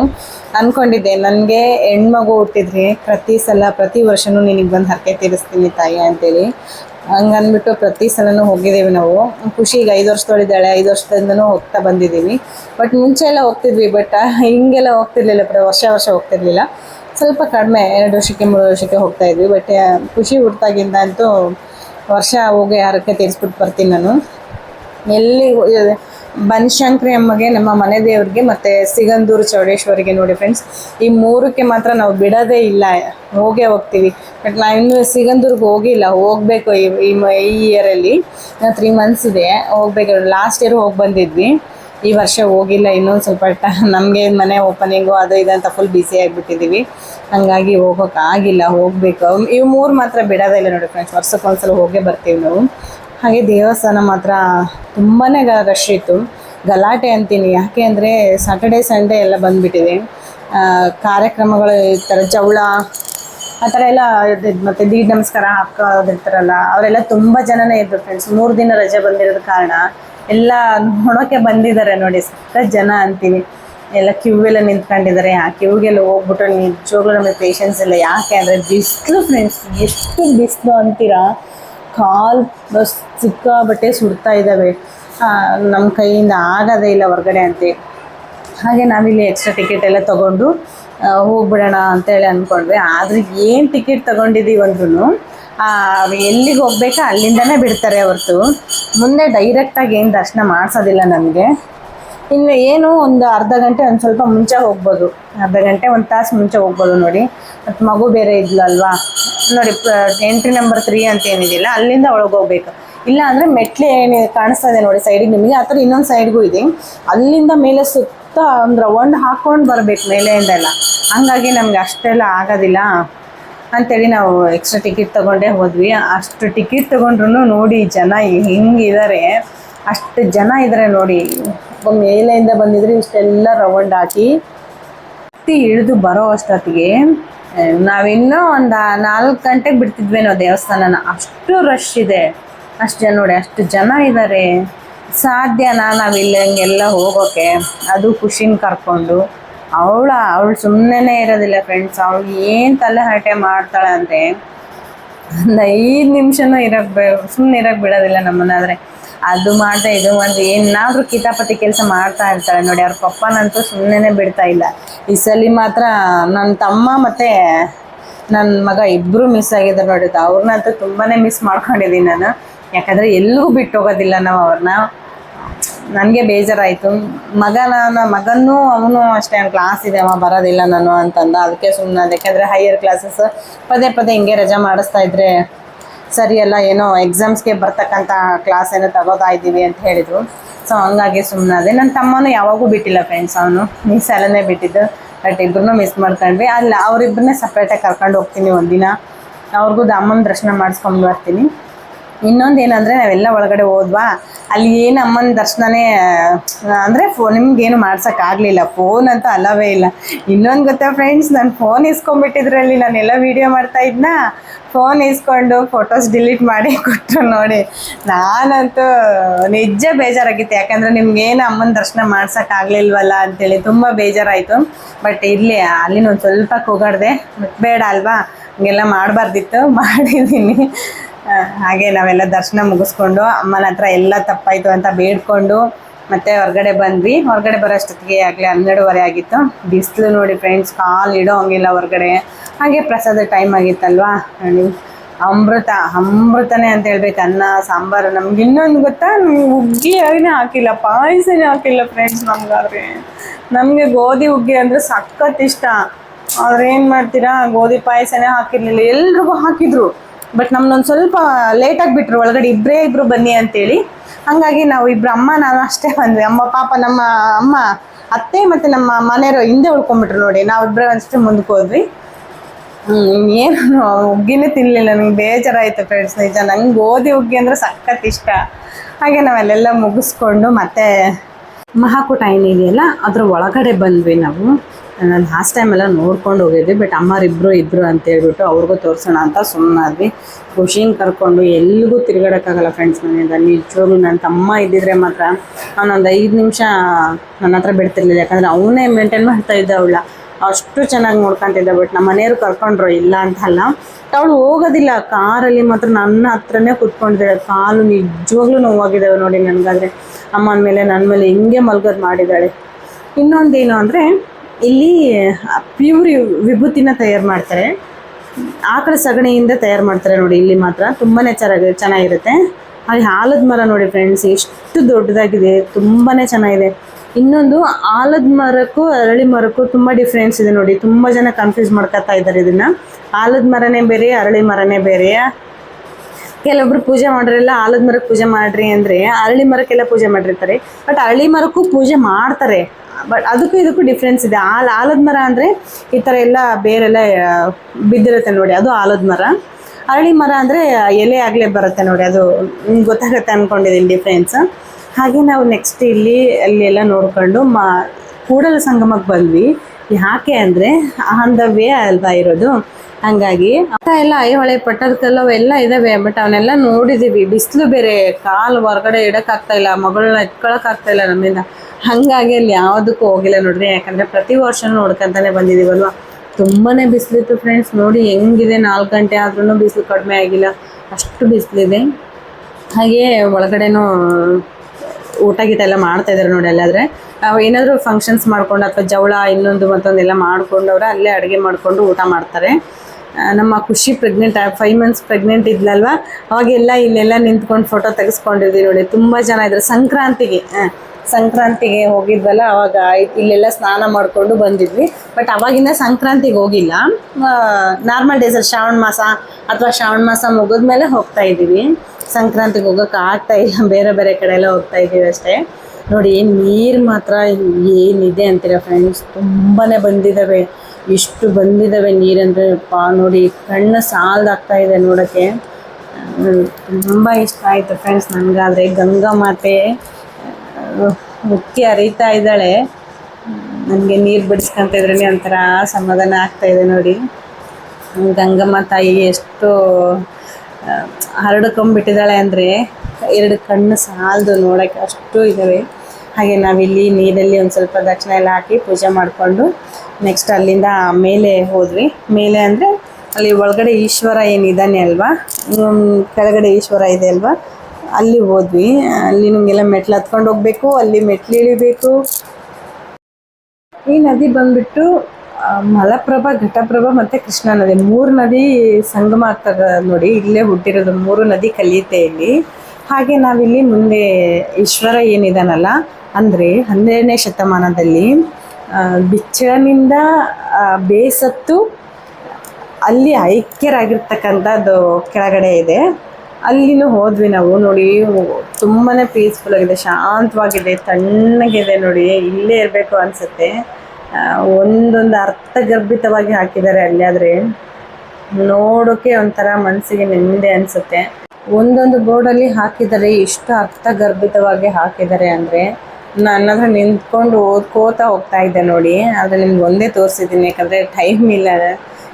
ಅಂದ್ಕೊಂಡಿದ್ದೆ ನನಗೆ ಹೆಣ್ಮಗು ಹುಟ್ಟಿದ್ರೆ ಪ್ರತಿ ಸಲ, ಪ್ರತಿ ವರ್ಷನೂ ನಿನಗೆ ಬಂದು ಹರಕೆ ತೀರಿಸ್ತೀನಿ ತಾಯಿ ಅಂತೇಳಿ. ಹಂಗಂದ್ಬಿಟ್ಟು ಪ್ರತಿ ಸಲನು ಹೋಗಿದ್ದೀವಿ ನಾವು. ಖುಷಿಗೆ ಐದು ವರ್ಷದೊಳಿದ್ದಾಳೆ ಐದು ವರ್ಷದಿಂದನು ಹೋಗ್ತಾ ಬಂದಿದ್ದೀವಿ. ಬಟ್ ಮುಂಚೆ ಎಲ್ಲ ಹೋಗ್ತಿದ್ವಿ ಬಟ್ ಹಿಂಗೆಲ್ಲ ಹೋಗ್ತಿರ್ಲಿಲ್ಲ, ಪ್ರ, ವರ್ಷ ವರ್ಷ ಹೋಗ್ತಿರ್ಲಿಲ್ಲ. ಸ್ವಲ್ಪ ಕಡಿಮೆ, ಎರಡು ವರ್ಷಕ್ಕೆ, ಮೂರು ವರ್ಷಕ್ಕೆ ಹೋಗ್ತಾ ಇದ್ವಿ. ಬಟ್ ಖುಷಿ ಹುಟ್ಟಾಗಿಂದ ಅಂತೂ ವರ್ಷ ಹೋಗಿ ಹರಕೆ ತೀರಿಸ್ಬಿಟ್ಟು ಬರ್ತೀನಿ ನಾನು. ಎಲ್ಲಿ ಬನಶಂಕರಿ ಅಮ್ಮಗೆ ನಮ್ಮ ಮನೆ ದೇವ್ರಿಗೆ ಮತ್ತು ಸಿಗಂದೂರು ಚೌಡೇಶ್ವರಿಗೆ ನೋಡಿ ಫ್ರೆಂಡ್ಸ್ ಈ ಮೂರಕ್ಕೆ ಮಾತ್ರ ನಾವು ಬಿಡೋದೇ ಇಲ್ಲ, ಹೋಗೇ ಹೋಗ್ತೀವಿ. ಬಟ್ ನಾವು ಇನ್ನೂ ಸಿಗಂದೂರ್ಗೆ ಹೋಗಿಲ್ಲ, ಹೋಗಬೇಕು ಈ ಈ ಇಯರಲ್ಲಿ ತ್ರೀ ಮಂತ್ಸ್ ಇದೆ, ಹೋಗ್ಬೇಕು. ಲಾಸ್ಟ್ ಇಯರ್ ಹೋಗಿ ಬಂದಿದ್ವಿ. ಈ ವರ್ಷ ಹೋಗಿಲ್ಲ, ಇನ್ನೊಂದು ಸ್ವಲ್ಪ ಟ ನಮಗೆ ಮನೆ ಓಪನಿಂಗು ಅದು ಇದಂತ ಫುಲ್ ಬಿಸಿ ಆಗಿಬಿಟ್ಟಿದ್ದೀವಿ ಹಾಗಾಗಿ ಹೋಗೋಕೆ ಆಗಿಲ್ಲ, ಹೋಗಬೇಕು. ಇವು ಮೂರು ಮಾತ್ರ ಬಿಡೋದೇ ಇಲ್ಲ ನೋಡಿ ಫ್ರೆಂಡ್ಸ್ ವರ್ಷಕ್ಕೊಂದ್ಸಲ ಹೋಗೇ ಬರ್ತೀವಿ ನಾವು. ಹಾಗೆ ದೇವಸ್ಥಾನ ಮಾತ್ರ ತುಂಬಾ ರಶ್ ಇತ್ತು. ಗಲಾಟೆ ಅಂತೀನಿ. ಯಾಕೆ ಅಂದರೆ ಸಾಟರ್ಡೆ ಸಂಡೇ ಎಲ್ಲ ಬಂದುಬಿಟ್ಟಿದೆ. ಕಾರ್ಯಕ್ರಮಗಳು ಇರ್ತಾರೆ ಥರ ಜವಳ ಆ ಥರ ಎಲ್ಲ ಮತ್ತು ದೀಡ್ ನಮಸ್ಕಾರ ಹಾಕೋದಿರ್ತಾರಲ್ಲ ಅವರೆಲ್ಲ ತುಂಬ ಜನನೇ ಇದ್ದರು ಫ್ರೆಂಡ್ಸ್ ಮೂರು ದಿನ ರಜೆ ಬಂದಿರೋದ ಕಾರಣ ಎಲ್ಲ ನೋಡೋಕ್ಕೆ ಬಂದಿದ್ದಾರೆ ನೋಡಿ ಸಕ್ಕ ಜನ ಅಂತೀನಿ. ಎಲ್ಲ ಕ್ಯೂ ಎಲ್ಲ ನಿಂತ್ಕೊಂಡಿದ್ದಾರೆ. ಆ ಕ್ಯೂಗೆಲ್ಲ ಹೋಗ್ಬಿಟ್ಟು ನಿಜವಾಗ್ಲೂ ನಮಗೆ ಪೇಷನ್ಸ್ ಇಲ್ಲ. ಯಾಕೆ ಅಂದರೆ ಬಿಸಿಲು ಫ್ರೆಂಡ್ಸ್ ಎಷ್ಟು ಬಿಸಿಲು ಅಂತೀರಾ? ಕಾಲು ಬಸ್ ಸಿಕ್ಕಾಬಟ್ಟೆ ಸುಡ್ತಾ ಇದ್ದಾವೆ ನಮ್ಮ ಕೈಯಿಂದ ಆಗೋದೇ ಇಲ್ಲ ಹೊರಗಡೆ ಅಂತೆ. ಹಾಗೆ ನಾವಿಲ್ಲಿ ಎಕ್ಸ್ಟ್ರಾ ಟಿಕೆಟ್ ಎಲ್ಲ ತೊಗೊಂಡು ಹೋಗ್ಬಿಡೋಣ ಅಂತೇಳಿ ಅಂದ್ಕೊಂಡ್ವಿ ಆದರೆ ಏನು ಟಿಕೆಟ್ ತೊಗೊಂಡಿದ್ದೀವಿ ಅಂದ್ರೂ ಎಲ್ಲಿಗೆ ಹೋಗ್ಬೇಕಾ ಅಲ್ಲಿಂದನೇ ಬಿಡ್ತಾರೆ ಹೊರತು. ಮುಂದೆ ಡೈರೆಕ್ಟಾಗಿ ಏನು ದರ್ಶನ ಮಾಡಿಸೋದಿಲ್ಲ ನಮಗೆ. ಇನ್ನು ಏನು ಒಂದು ಅರ್ಧ ಗಂಟೆ, ಒಂದು ಸ್ವಲ್ಪ ಮುಂಚೆ ಹೋಗ್ಬೋದು. ಅರ್ಧ ಗಂಟೆ, ಒಂದು ತಾಸು ಮುಂಚೆ ಹೋಗ್ಬೋದು ನೋಡಿ. ಮತ್ತು ಮಗು ಬೇರೆ ಇದ್ಲಲ್ವಾ? ನೋಡಿ ಎಂಟ್ರಿ ನಂಬರ್ ತ್ರೀ ಅಂತ ಏನಿದೆಯಲ್ಲ, ಅಲ್ಲಿಂದ ಒಳಗೆ ಹೋಗ್ಬೇಕು. ಇಲ್ಲ ಅಂದರೆ ಮೆಟ್ಲೆ ಏನು ಇದೆ ನೋಡಿ ಸೈಡಿಗೆ ನಿಮಗೆ ಆ ಥರ ಇನ್ನೊಂದು ಸೈಡ್ಗೂ ಇದೆ. ಅಲ್ಲಿಂದ ಮೇಲೆ ಸುತ್ತ ಒಂದು ರೌಂಡ್ ಹಾಕ್ಕೊಂಡು ಬರಬೇಕು ಮೇಲೆಯಿಂದ ಎಲ್ಲ. ಹಂಗಾಗಿ ನಮ್ಗೆ ಅಷ್ಟೆಲ್ಲ ಆಗೋದಿಲ್ಲ. ಅಂತೇಳಿ ನಾವು ಎಕ್ಸ್ಟ್ರಾ ಟಿಕೆಟ್ ತೊಗೊಂಡೇ ಹೋದ್ವಿ. ಅಷ್ಟು ಟಿಕೆಟ್ ತೊಗೊಂಡ್ರು ನೋಡಿ ಜನ ಹೆಂಗಿದ್ದಾರೆ ಅಷ್ಟು ಜನ ಇದ್ದಾರೆ ನೋಡಿ ಒಬ್ಬ ಮೇಲೆಯಿಂದ ಬಂದಿದ್ರೆ ಇಷ್ಟೆಲ್ಲ ರೌಂಡ್ ಹಾಕಿ ಇಳಿದು ಬರೋ ಅಷ್ಟೊತ್ತಿಗೆ ನಾವಿನ್ನೂ ಒಂದು ನಾಲ್ಕು ಗಂಟೆಗೆ ಬಿಡ್ತಿದ್ವೇನೋ ದೇವಸ್ಥಾನನ. ಅಷ್ಟು ರಶ್ ಇದೆ. ಅಷ್ಟು ಜನ ನೋಡಿ, ಅಷ್ಟು ಜನ ಇದ್ದಾರೆ ಸಾಧ್ಯನಾ ನಾವಿಲ್ಲ ಹಂಗೆಲ್ಲ ಹೋಗೋಕೆ? ಅದು ಖುಷಿನ ಕರ್ಕೊಂಡು. ಅವಳ, ಅವಳು ಸುಮ್ಮನೆ ಇರೋದಿಲ್ಲ ಫ್ರೆಂಡ್ಸ್ ಅವಳು ಏನು ತಲೆ ಹರಟೆ ಮಾಡ್ತಾಳೆ ಅಂದರೆ ಒಂದು ಐದು ನಿಮಿಷನೂ ಇರೋಕ್ಕೆ ಸುಮ್ಮನೆ ಇರೋಕ್ಕೆ ಬಿಡೋದಿಲ್ಲ ನಮ್ಮನ್ನಾದರೆ ಅದು ಮಾಡ್ದೆ, ಇದು ಮಾಡಿದೆ, ಏನಾದರೂ ಕಿತಾಪತಿ ಕೆಲಸ ಮಾಡ್ತಾ ಇರ್ತಾಳೆ ನೋಡಿ, ಅವ್ರ ಪಪ್ಪನಂತೂ ಸುಮ್ಮನೆ ಬಿಡ್ತಾ ಇಲ್ಲ. ಈ ಸಲ ಮಾತ್ರ ನನ್ನ ತಮ್ಮ ಮತ್ತು ನನ್ನ ಮಗ ಇಬ್ಬರು ಮಿಸ್ ಆಗಿದ್ದಾರೆ ನೋಡಿ, ಅವ್ರನ್ನಂತೂ ತುಂಬಾ ಮಿಸ್ ಮಾಡ್ಕೊಂಡಿದ್ದೀನಿ ನಾನು. ಯಾಕಂದರೆ ಎಲ್ಲಿಗೂ ಬಿಟ್ಟು ಹೋಗೋದಿಲ್ಲ ನಾವು ಅವ್ರನ್ನ ನನಗೆ ಬೇಜಾರಾಯಿತು. ಮಗ ನನ್ನ ಮಗನೂ ಅವನು ಅಷ್ಟೇ ಕ್ಲಾಸ್ ಇದೆ, ಅವ ಬರೋದಿಲ್ಲ ನಾನು ಅಂತಂದ. ಅದಕ್ಕೆ ಸುಮ್ಮನೆ ಯಾಕೆಂದರೆ ಹೈಯರ್ ಕ್ಲಾಸಸ್ ಪದೇ ಪದೇ ಹಿಂಗೆ ರಜಾ ಮಾಡಿಸ್ತಾ ಇದ್ರೆ ಸರಿಯಲ್ಲ ಏನೋ ಎಕ್ಸಾಮ್ಸ್ಗೆ ಬರ್ತಕ್ಕಂಥ ಕ್ಲಾಸ್ ಏನೋ ತಗೋತಾ ಇದ್ದೀವಿ ಅಂತ ಹೇಳಿದರು. ಸೊ ಹಂಗಾಗಿ ಸುಮ್ಮನೆ ಅದೇ ನನ್ನ ತಮ್ಮನೂ ಯಾವಾಗೂ ಬಿಟ್ಟಿಲ್ಲ ಫ್ರೆಂಡ್ಸ್ ಅವನು ಈ ಸಲನೇ ಬಿಟ್ಟಿದ್ದು. ಬಟ್ ಇಬ್ಬರನ್ನೂ ಮಿಸ್ ಮಾಡ್ಕೊಂಡ್ವಿ. ಅಲ್ಲ ಅವರಿಬ್ಬರನ್ನೇ ಸಪ್ರೇಟಾಗಿ ಕರ್ಕೊಂಡು ಹೋಗ್ತೀನಿ ಒಂದಿನ. ಅವ್ರಿಗೂ ಅಮ್ಮನ ದರ್ಶನ ಮಾಡಿಸ್ಕೊಂಡು ಬರ್ತೀನಿ. ಇನ್ನೊಂದು ಏನಂದರೆ ನಾವೆಲ್ಲ ಒಳಗಡೆ ಹೋದ್ವಾ, ಅಲ್ಲಿ ಏನು ಅಮ್ಮನ ದರ್ಶನನೇ ಅಂದರೆ ಫೋ, ನಿಮ್ಗೇನು ಮಾಡ್ಸೋಕ್ಕಾಗಲಿಲ್ಲ ಫೋನ್ ಅಂತೂ ಅಲ್ಲವೇ ಇಲ್ಲ. ಇನ್ನೊಂದು ಗೊತ್ತಾ ಫ್ರೆಂಡ್ಸ್ ನಾನು ಫೋನ್ ಇಸ್ಕೊಂಡ್ಬಿಟ್ಟಿದ್ರಲ್ಲಿ ನಾನೆಲ್ಲ ವೀಡಿಯೋ ಮಾಡ್ತಾ ಇದ್ನ ಫೋನ್ ಇಸ್ಕೊಂಡು ಫೋಟೋಸ್ ಡಿಲೀಟ್ ಮಾಡಿ ಕೊಟ್ಟರು ನೋಡಿ. ನಾನಂತೂ ನಿಜ ಬೇಜಾರಾಗಿತ್ತು, ಯಾಕಂದರೆ ನಿಮ್ಗೇನು ಅಮ್ಮನ ದರ್ಶನ ಮಾಡ್ಸೋಕ್ಕಾಗಲಿಲ್ವಲ್ಲ ಅಂತೇಳಿ ತುಂಬ ಬೇಜಾರಾಯಿತು. ಬಟ್ ಇರಲಿ ಅಲ್ಲಿನ ಒಂದು ಸ್ವಲ್ಪ ಕೂಗಾಡ್ದೆ ಬೇಡ ಅಲ್ವಾ, ಹಂಗೆಲ್ಲ ಮಾಡಬಾರ್ದಿತ್ತು ಮಾಡಿದ್ದೀನಿ ಹಾಗೆ ನಾವೆಲ್ಲ ದರ್ಶನ ಮುಗಿಸ್ಕೊಂಡು ಅಮ್ಮನ ಹತ್ರ ಎಲ್ಲ ತಪ್ಪಾಯಿತು ಅಂತ ಬೇಡ್ಕೊಂಡು ಮತ್ತೆ ಹೊರಗಡೆ ಬಂದ್ವಿ. ಹೊರಗಡೆ ಬರೋಷ್ಟೊತ್ತಿಗೆ ಆಗಲೇ ಹನ್ನೆರಡುವರೆ ಆಗಿತ್ತು. ಬಿಸಿಲು ನೋಡಿ ಫ್ರೆಂಡ್ಸ್ ಕಾಲು ಇಡೋ ಹಂಗಿಲ್ಲ ಹೊರಗಡೆ. ಹಾಗೆ ಪ್ರಸಾದ ಟೈಮ್ ಆಗಿತ್ತಲ್ವಾ? ಅಮೃತ, ಅಮೃತನೇ ಅಂತ ಹೇಳ್ಬೇಕು. ಅನ್ನ, ಸಾಂಬಾರು. ನಮ್ಗೆ ಇನ್ನೊಂದು ಗೊತ್ತಾ? ಹುಗ್ಗಿ ಆಗನೇ ಹಾಕಿಲ್ಲ. ಪಾಯಸನೇ ಹಾಕಿಲ್ಲ ಫ್ರೆಂಡ್ಸ್ ನಮ್ಗಾದ್ರೆ. ನಮಗೆ ಗೋಧಿ ಹುಗ್ಗಿ ಅಂದರೆ ಸಖತ್ ಇಷ್ಟ. ಏನು ಮಾಡ್ತೀರಾ? ಗೋಧಿ ಪಾಯಸನೇ ಹಾಕಿರ್ಲಿಲ್ಲ. ಎಲ್ರಿಗೂ ಹಾಕಿದ್ರು. ಬಟ್ ನಮ್ದೊಂದು ಸ್ವಲ್ಪ ಲೇಟಾಗಿ ಬಿಟ್ರು, ಒಳಗಡೆ ಇಬ್ಬರೇ ಇಬ್ಬರು ಬನ್ನಿ ಅಂತೇಳಿ. ಹಾಗಾಗಿ ನಾವು ಇಬ್ಬರು ಅಮ್ಮ, ನಾನು ಅಷ್ಟೇ ಬಂದ್ವಿ. ಅಮ್ಮ, ಪಾಪ ನಮ್ಮ ಅಮ್ಮ, ಅತ್ತೆ ಮತ್ತು ನಮ್ಮ ಮನೆಯವರು ಹಿಂದೆ ಉಳ್ಕೊಂಡ್ಬಿಟ್ರು ನೋಡಿ. ನಾವು ಇಬ್ಬರೇ ಒಂದಷ್ಟು ಮುಂದಕ್ಕೆ ಹೋದ್ವಿ. ಏನು ಹುಗ್ಗಿನೇ ತಿನ್ನಲಿಲ್ಲ ನಂಗೆ ಬೇಜಾರಾಯಿತು ಫ್ರೆಂಡ್ಸ್ ನಿಜ. ನಂಗೆ ಗೋಧಿ ಹುಗ್ಗಿ ಅಂದರೆ ಸಖತ್ ಇಷ್ಟ. ಹಾಗೆ ನಾವಲ್ಲೆಲ್ಲ ಮುಗಿಸ್ಕೊಂಡು ಮತ್ತೆ ಮಹಾಕೂಟ ಏನಿದೆಯಲ್ಲ, ಅದ್ರ ಒಳಗಡೆ ಬಂದ್ವಿ ನಾವು. ನಾನು ಲಾಸ್ಟ್ ಟೈಮ್ ಎಲ್ಲ ನೋಡ್ಕೊಂಡು ಹೋಗಿದ್ವಿ ಬಟ್ ಅಮ್ಮರಿಬ್ಬರು ಇದ್ರು ಅಂತ ಹೇಳ್ಬಿಟ್ಟು ಅವ್ರಿಗೂ ತೋರಿಸೋಣ ಅಂತ ಸುಮ್ಮನಾದ್ವಿ ಖುಷಿನ ಕರ್ಕೊಂಡು ಎಲ್ಲಿಗೂ ತಿರುಗಾಡೋಕ್ಕಾಗಲ್ಲ ಫ್ರೆಂಡ್ಸ್ ಮನೆಯಿಂದ. ನಿಜವಾಗ್ಲೂ ನನ್ನ ತಮ್ಮ ಇದ್ದಿದ್ರೆ ಮಾತ್ರ ಅವನೊಂದು ಐದು ನಿಮಿಷ ನನ್ನ ಹತ್ರ ಬಿಡ್ತಿರ್ಲಿಲ್ಲ. ಯಾಕಂದರೆ ಅವನೇ ಮೇಂಟೈನ್ ಮಾಡ್ತಾ ಇದ್ದ ಅವಳ. ಅಷ್ಟು ಚೆನ್ನಾಗಿ ನೋಡ್ಕೊಂತಿದ್ದ ಬಟ್ ನಮ್ಮ ಮನೆಯವರು ಕರ್ಕೊಂಡ್ರು ಇಲ್ಲ ಅಂತ ಅಲ್ಲ. ಅವಳು ಹೋಗೋದಿಲ್ಲ, ಕಾರಲ್ಲಿ ಮಾತ್ರ ನನ್ನ ಹತ್ರನೇ ಕುತ್ಕೊಂಡಿದ್ದಾಳೆ. ಕಾಲು ನಿಜವಾಗ್ಲೂ ನೋವಾಗಿದ್ದಾವೆ ನೋಡಿ ನನಗಾದ್ರೆ. ಅಮ್ಮನ ಮೇಲೆ ನನ್ನ ಮೇಲೆ ಹಿಂಗೆ ಮಲ್ಗೋದು ಮಾಡಿದ್ದಾಳೆ. ಇನ್ನೊಂದೇನು ಅಂದರೆ ಇಲ್ಲಿ ಪ್ಯೂರ್ ವಿಭೂತಿನ ತಯಾರು ಮಾಡ್ತಾರೆ. ಆಕಳ ಸಗಣಿಯಿಂದ ತಯಾರು ಮಾಡ್ತಾರೆ ನೋಡಿ, ಇಲ್ಲಿ ಮಾತ್ರ. ತುಂಬಾ ಚೆನ್ನಾಗಿ ಚೆನ್ನಾಗಿರುತ್ತೆ. ಹಾಗೆ ಆಲದ ಮರ ನೋಡಿ ಫ್ರೆಂಡ್ಸ್ ಎಷ್ಟು ದೊಡ್ಡದಾಗಿದೆ. ತುಂಬಾ ಚೆನ್ನಾಗಿದೆ. ಇನ್ನೊಂದು ಆಲದ ಮರಕ್ಕೂ ಅರಳಿ ಮರಕ್ಕೂ ತುಂಬ ಡಿಫ್ರೆನ್ಸ್ ಇದೆ ನೋಡಿ. ತುಂಬ ಜನ ಕನ್ಫ್ಯೂಸ್ ಮಾಡ್ಕೊತಾ ಇದ್ದಾರೆ ಇದನ್ನ. ಆಲದ ಮರನೇ ಬೇರೆ, ಅರಳಿ ಮರನೇ ಬೇರೆ. ಕೆಲವೊಬ್ರು ಪೂಜೆ ಮಾಡ್ರೆಲ್ಲ, ಆಲದ ಮರಕ್ಕೆ ಪೂಜೆ ಮಾಡ್ರಿ ಅಂದರೆ ಅರಳಿ ಮರಕ್ಕೆಲ್ಲ ಪೂಜೆ ಮಾಡಿರ್ತಾರೆ. ಬಟ್ ಅರಳಿ ಮರಕ್ಕೂ ಪೂಜೆ ಮಾಡ್ತಾರೆ. ಬಟ್ ಅದಕ್ಕೂ ಇದಕ್ಕೂ ಡಿಫ್ರೆನ್ಸ್ ಇದೆ. ಆಲ್ ಆಲದ ಮರ ಅಂದರೆ ಈ ಥರ ಎಲ್ಲ ಬೇರೆಲ್ಲ ಬಿದ್ದಿರುತ್ತೆ ನೋಡಿ, ಅದು ಆಲದ ಮರ. ಅರಳಿ ಮರ ಅಂದರೆ ಎಲೆ ಆಗಲೇ ಬರುತ್ತೆ ನೋಡಿ, ಅದು ಗೊತ್ತಾಗುತ್ತೆ ಅಂದ್ಕೊಂಡಿದ್ದೀನಿ ಡಿಫ್ರೆನ್ಸ್ ಹಾಗೆ ನಾವು ನೆಕ್ಸ್ಟ್ ಇಲ್ಲಿ ಎಲ್ಲ ನೋಡ್ಕೊಂಡು ಮಾ, ಕೂಡಲ ಸಂಗಮಕ್ಕೆ ಬಂದ್ವಿ. ಯಾಕೆ ಅಂದರೆ ಆನ್ ದ ವೇ ಅಲ್ವಾ ಇರೋದು. ಹಂಗಾಗಿ ಎಲ್ಲ ಐಹೊಳೆ ಪಟ್ಟದಕಲ್ಲು ಅವೆಲ್ಲ ಇದ್ದಾವೆ ಬಟ್ ಅವನ್ನೆಲ್ಲ ನೋಡಿದ್ದೀವಿ ಬಿಸಿಲು ಬೇರೆ, ಕಾಲು ಹೊರಗಡೆ ಇಡೋಕ್ಕಾಗ್ತಾಯಿಲ್ಲ ಇಲ್ಲ, ಮಗಳನ್ನ ಎತ್ಕೊಳಕ್ ಇಲ್ಲ ನಮ್ಮಿಂದ. ಹಾಗಾಗಿ ಅಲ್ಲಿ ಯಾವುದಕ್ಕೂ ಹೋಗಿಲ್ಲ ನೋಡ್ರಿ. ಯಾಕಂದರೆ ಪ್ರತಿ ವರ್ಷ ನೋಡ್ಕೊಂತಾನೆ ಬಂದಿದ್ದೀವಲ್ವ ತುಂಬಾ ಬಿಸಿಲಿತ್ತು ಫ್ರೆಂಡ್ಸ್ ನೋಡಿ ಹೆಂಗಿದೆ, ನಾಲ್ಕು ಗಂಟೆ ಆದ್ರೂ ಬಿಸಿಲು ಕಡಿಮೆ ಆಗಿಲ್ಲ. ಅಷ್ಟು ಬಿಸಿಲಿದೆ. ಹಾಗೆ ಒಳಗಡೆನೂ ಊಟ ಗೀಟ ಎಲ್ಲ ಮಾಡ್ತಾ ಇದ್ದಾರೆ ನೋಡಿ ಅಲ್ಲಾದ್ರೆ. ಏನಾದರೂ ಫಂಕ್ಷನ್ಸ್ ಮಾಡ್ಕೊಂಡು ಅಥವಾ ಜವಳ ಇನ್ನೊಂದು ಮತ್ತೊಂದೆಲ್ಲ ಮಾಡ್ಕೊಂಡವ್ರೆ ಅಲ್ಲೇ ಅಡುಗೆ ಮಾಡಿಕೊಂಡು ಊಟ ಮಾಡ್ತಾರೆ. ನಮ್ಮ Khushi pregnant five months pregnant ಇದ್ಲಲ್ವ? ಅವಾಗೆಲ್ಲ ಇಲ್ಲೆಲ್ಲ ನಿಂತ್ಕೊಂಡು ಫೋಟೋ ತೆಗೆಸ್ಕೊಂಡಿದ್ವಿ ನೋಡಿ. ತುಂಬ ಜನ ಇದ್ದಾರೆ. ಸಂಕ್ರಾಂತಿಗೆ ಸಂಕ್ರಾಂತಿಗೆ ಹೋಗಿದ್ವಲ್ಲ, ಅವಾಗ ಇಲ್ಲೆಲ್ಲ ಸ್ನಾನ ಮಾಡಿಕೊಂಡು ಬಂದಿದ್ವಿ. ಬಟ್ ಅವಾಗಿಂದ ಸಂಕ್ರಾಂತಿಗೆ ಹೋಗಿಲ್ಲ. ನಾರ್ಮಲ್ ಡೇಸಲ್ಲಿ ಶ್ರಾವಣ ಮಾಸ ಅಥವಾ ಶ್ರಾವಣ ಮಾಸ ಮುಗಿದ್ಮೇಲೆ ಹೋಗ್ತಾ ಇದ್ದೀವಿ. ಸಂಕ್ರಾಂತಿಗೆ ಹೋಗೋಕೆ ಆಗ್ತಾ ಇಲ್ಲ, ಬೇರೆ ಬೇರೆ ಕಡೆ ಎಲ್ಲ ಹೋಗ್ತಾ ಇದ್ದೀವಿ ಅಷ್ಟೇ. ನೋಡಿ ನೀರು ಮಾತ್ರ ಏನಿದೆ ಅಂತೀರ ಫ್ರೆಂಡ್ಸ್ ತುಂಬಾ ಬಂದಿದ್ದಾವೆ ಎಷ್ಟು ಬಂದಿದ್ದಾವೆ ನೀರಂದರೆ ಪಾ ನೋಡಿ, ಕಣ್ಣು ಸಾಲ್ದಾಗ್ತಾ ಇದೆ ನೋಡೋಕ್ಕೆ. ತುಂಬ ಇಷ್ಟ ಆಯಿತು ಫ್ರೆಂಡ್ಸ್ ನನಗಾದರೆ. ಗಂಗಾ ಮಾತೆ ಉಕ್ಕಿ ಅರಿತಾ ಇದ್ದಾಳೆ. ನನಗೆ ನೀರು ಬಿಡಿಸ್ಕೊಂತ ಇದ್ರೆ ಒಂಥರ ಸಮಾಧಾನ ಆಗ್ತಾ ಇದೆ ನೋಡಿ. ಗಂಗಮ್ಮ ತಾಯಿ ಎಷ್ಟು ಹರಡ್ಕೊಂಬಿಟ್ಟಿದ್ದಾಳೆ ಅಂದರೆ ಎರಡು ಕಣ್ಣು ಸಾಲದು ನೋಡೋಕ್ಕೆ ಅಷ್ಟು ಇದ್ದಾವೆ ಹಾಗೆ ನಾವಿಲ್ಲಿ ನೀರಲ್ಲಿ ಒಂದು ಸ್ವಲ್ಪ ದಕ್ಷಿಣ ಎಲ್ಲ ಹಾಕಿ ಪೂಜೆ ಮಾಡಿಕೊಂಡು ನೆಕ್ಸ್ಟ್ ಅಲ್ಲಿಂದ ಮೇಲೆ ಹೋದ್ವಿ. ಮೇಲೆ ಅಂದರೆ ಅಲ್ಲಿ ಒಳಗಡೆ ಈಶ್ವರ ಏನಿದ್ದಾನೆ ಅಲ್ವಾ? ಕೆಳಗಡೆ ಈಶ್ವರ ಇದೆ ಅಲ್ವಾ? ಅಲ್ಲಿ ಹೋದ್ವಿ. ಅಲ್ಲಿ ನಮಗೆಲ್ಲ ಮೆಟ್ಲು ಹತ್ಕೊಂಡು ಹೋಗ್ಬೇಕು, ಅಲ್ಲಿ ಮೆಟ್ಲು ಇಳಿಬೇಕು. ಈ ನದಿ ಬಂದ್ಬಿಟ್ಟು ಮಲಪ್ರಭಾ, ಘಟಪ್ರಭಾ ಮತ್ತೆ ಕೃಷ್ಣಾ ನದಿ. ಮೂರು ನದಿ ಸಂಗಮ ಆಗ್ತದ ನೋಡಿ, ಇಲ್ಲೇ ಹುಟ್ಟಿರೋದು ಮೂರು ನದಿ ಕಲಿಯುತ್ತೆ ಇಲ್ಲಿ. ಹಾಗೆ ನಾವಿಲ್ಲಿ ಮುಂದೆ ಈಶ್ವರ ಏನಿದಾನಲ್ಲ, ಅಂದರೆ ಹನ್ನೆರಡನೇ ಶತಮಾನದಲ್ಲಿ ಬಿಚ್ಚನಿಂದ ಬೇಸತ್ತು, ಅಲ್ಲಿ ಐಕ್ಯರಾಗಿರ್ತಕ್ಕಂಥದ್ದು ಕೆಳಗಡೆ ಇದೆ. ಅಲ್ಲಿನೂ ಹೋದ್ವಿ ನಾವು ನೋಡಿ ತುಂಬಾ ಪೀಸ್ಫುಲ್ ಆಗಿದೆ, ಶಾಂತವಾಗಿದೆ, ತಣ್ಣಗಿದೆ ನೋಡಿ, ಇಲ್ಲೇ ಇರಬೇಕು ಅನಿಸುತ್ತೆ. ಒಂದೊಂದು ಅರ್ಥಗರ್ಭಿತವಾಗಿ ಹಾಕಿದ್ದಾರೆ ಅಲ್ಲಿ ಆದರೆ ನೋಡೋಕೆ ಒಂಥರ ಮನಸ್ಸಿಗೆ ನೆಮ್ಮದಿ ಅನಿಸುತ್ತೆ. ಒಂದೊಂದು ಬೋರ್ಡಲ್ಲಿ ಹಾಕಿದ್ದಾರೆ ಎಷ್ಟು ಅರ್ಥಗರ್ಭಿತವಾಗಿ ಹಾಕಿದ್ದಾರೆ ಅಂದರೆ, ನನ್ನ ಹತ್ರ ನಿಂತ್ಕೊಂಡು ಓದ್ಕೋತಾ ಹೋಗ್ತಾ ಇದ್ದೆ ನೋಡಿ. ಆದರೆ ನಿಮ್ಗೆ ಒಂದೇ ತೋರಿಸಿದ್ದೀನಿ, ಯಾಕಂದರೆ ಟೈಮ್ ಇಲ್ಲ.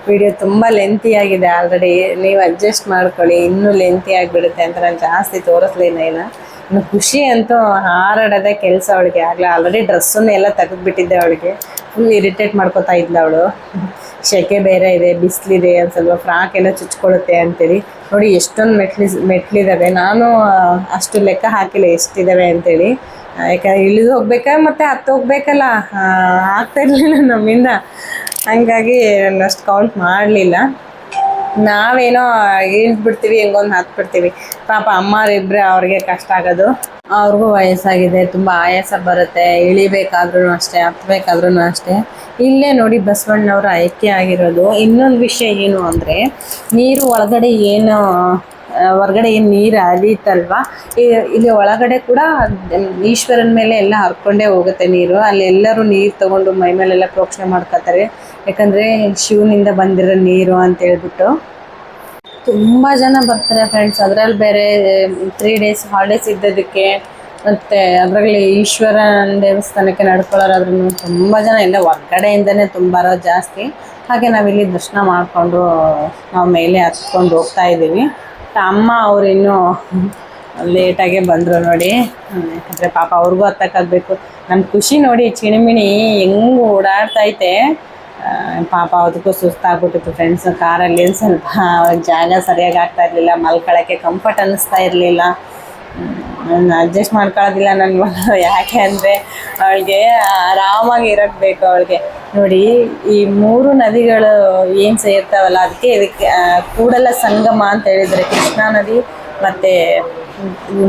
ವಿಡಿಯೋ ತುಂಬ ಲೆಂತಿ ಆಗಿದೆ ಆಲ್ರೆಡಿ ನೀವು ಅಡ್ಜಸ್ಟ್ ಮಾಡ್ಕೊಳ್ಳಿ. ಇನ್ನೂ ಲೆಂತಿ ಆಗಿಬಿಡುತ್ತೆ ಅಂತ ನಾನು ಜಾಸ್ತಿ ತೋರಿಸ್ಲಿಲ್ಲ ಇಲ್ಲ ಇನ್ನು ಖುಷಿ ಅಂತೂ ಹಾರಾಡೋದೇ ಕೆಲಸ ಅವಳಿಗೆ ಆಗಲೇ ಆಲ್ರೆಡಿ ಡ್ರೆಸ್ಸನ್ನು ಎಲ್ಲ ತೆಗೆದುಬಿಟ್ಟಿದ್ದೆ ಅವಳಿಗೆ. ಫುಲ್ ಇರಿಟೇಟ್ ಮಾಡ್ಕೋತಾ ಇದ್ಲು ಅವಳು. ಸೆಕೆ ಬೇರೆ ಇದೆ, ಬಿಸಿಲಿದೆ, ಒಂದು ಸ್ವಲ್ಪ ಫ್ರಾಕ್ ಎಲ್ಲ ಚುಚ್ಕೊಳ್ಳುತ್ತೆ ಅಂತೇಳಿ. ನೋಡಿ ಎಷ್ಟೊಂದು ಮೆಟ್ಲಿ ಮೆಟ್ಲಿದ್ದಾವೆ ನಾನು ಅಷ್ಟು ಲೆಕ್ಕ ಹಾಕಿಲ್ಲ ಎಷ್ಟಿದ್ದಾವೆ ಅಂತೇಳಿ. ಯಾಕಂದರೆ ಇಳಿದು ಹೋಗ್ಬೇಕಾ ಮತ್ತು ಹತ್ತು ಹೋಗ್ಬೇಕಲ್ಲ? ಆಗ್ತಾ ಇರಲಿಲ್ಲ ನಮ್ಮಿಂದ. ಹಂಗಾಗಿ ನಾನು ಅಷ್ಟು ಕೌಂಟ್ ಮಾಡಲಿಲ್ಲ. ನಾವೇನೋ ಇಳಿದ್ಬಿಡ್ತೀವಿ ಹೆಂಗೊಂದು ಹತ್ಬಿಡ್ತೀವಿ ಪಾಪ ಅಮ್ಮರಿದ್ರೆ ಅವ್ರಿಗೆ ಕಷ್ಟ ಆಗೋದು. ಅವ್ರಿಗೂ ವಯಸ್ಸಾಗಿದೆ, ತುಂಬ ಆಯಾಸ ಬರುತ್ತೆ. ಇಳಿಬೇಕಾದ್ರೂ ಅಷ್ಟೇ ಹತ್ಬೇಕಾದ್ರೂ ಅಷ್ಟೇ. ಇಲ್ಲೇ ನೋಡಿ ಬಸವಣ್ಣವ್ರ ಆಯ್ಕೆ ಆಗಿರೋದು. ಇನ್ನೊಂದು ವಿಷಯ ಏನು ಅಂದರೆ, ನೀರು ಒಳಗಡೆ ಏನು ಹೊರ್ಗಡೆ ಏನು ನೀರು ಹರಿಯುತ್ತಲ್ವ ಇಲ್ಲಿ ಒಳಗಡೆ ಕೂಡ ಈಶ್ವರನ ಮೇಲೆ ಎಲ್ಲ ಹರ್ಕೊಂಡೇ ಹೋಗುತ್ತೆ ನೀರು. ಅಲ್ಲಿ ಎಲ್ಲರೂ ನೀರು ತಗೊಂಡು ಮೈ ಮೇಲೆಲ್ಲ ಪ್ರೋಕ್ಷಣೆ ಮಾಡ್ಕೋತಾರೆ. ಯಾಕಂದರೆ ಶಿವನಿಂದ ಬಂದಿರೋ ನೀರು ಅಂತ ಹೇಳ್ಬಿಟ್ಟು. ತುಂಬ ಜನ ಬರ್ತಾರೆ ಫ್ರೆಂಡ್ಸ್ ಅದರಲ್ಲಿ ಬೇರೆ ತ್ರೀ ಡೇಸ್ ಹಾಲಿಡೇಸ್ ಇದ್ದದಕ್ಕೆ ಮತ್ತು ಅದರಲ್ಲಿ ಈಶ್ವರನ ದೇವಸ್ಥಾನಕ್ಕೆ ನಡ್ಕೊಳ್ಳೋರಾದ್ರೂ ತುಂಬ ಜನ ಎಲ್ಲ ಹೊರ್ಗಡೆಯಿಂದನೇ ತುಂಬ ಬರೋದು ಜಾಸ್ತಿ. ಹಾಗೆ ನಾವಿಲ್ಲಿ ದರ್ಶನ ಮಾಡಿಕೊಂಡು ನಾವು ಮೇಲೆ ಹತ್ಕೊಂಡು ಹೋಗ್ತಾ ಇದ್ದೀವಿ. ಅಮ್ಮ ಅವ್ರು ಇನ್ನೂ ಲೇಟಾಗೆ ಬಂದರು ನೋಡಿ. ಯಾಕಂದರೆ ಪಾಪ ಅವ್ರಿಗೂ ಹತ್ತಕ್ಕಾಗಬೇಕು ನಮ್ಮ ಖುಷಿ ನೋಡಿ ಚಿಣಿಮಿಣಿ ಹೆಂಗೆ ಓಡಾಡ್ತೈತೆ ಪಾಪ ಅದಕ್ಕೂ ಸುಸ್ತಾಗ್ಬಿಟ್ಟಿತ್ತು ಫ್ರೆಂಡ್ಸ್ ಕಾರಲ್ಲಿ ಏನು ಸ್ವಲ್ಪ ಜಾಗ ಸರಿಯಾಗಿ ಆಗ್ತಾ ಇರಲಿಲ್ಲ ಮಲ್ಕೊಳ್ಳೋಕ್ಕೆ ಕಂಫರ್ಟ್ ಅನ್ನಿಸ್ತಾ ಇರಲಿಲ್ಲ. ನಾನು ಅಡ್ಜಸ್ಟ್ ಮಾಡ್ಕೊಳ್ಳೋದಿಲ್ಲ ನನ್ನ ಮಗಳು ಯಾಕೆ ಅಂದರೆ, ಅವಳಿಗೆ ಆರಾಮಾಗಿ ಇರೋಕ್ಕೆ ಬೇಕು ಅವಳಿಗೆ. ನೋಡಿ, ಈ ಮೂರು ನದಿಗಳು ಏನು ಸೇರ್ತಾವಲ್ಲ, ಅದಕ್ಕೆ ಇದಕ್ಕೆ ಕೂಡಲ ಸಂಗಮ ಅಂತ ಹೇಳಿದರೆ ಕೃಷ್ಣಾ ನದಿ ಮತ್ತು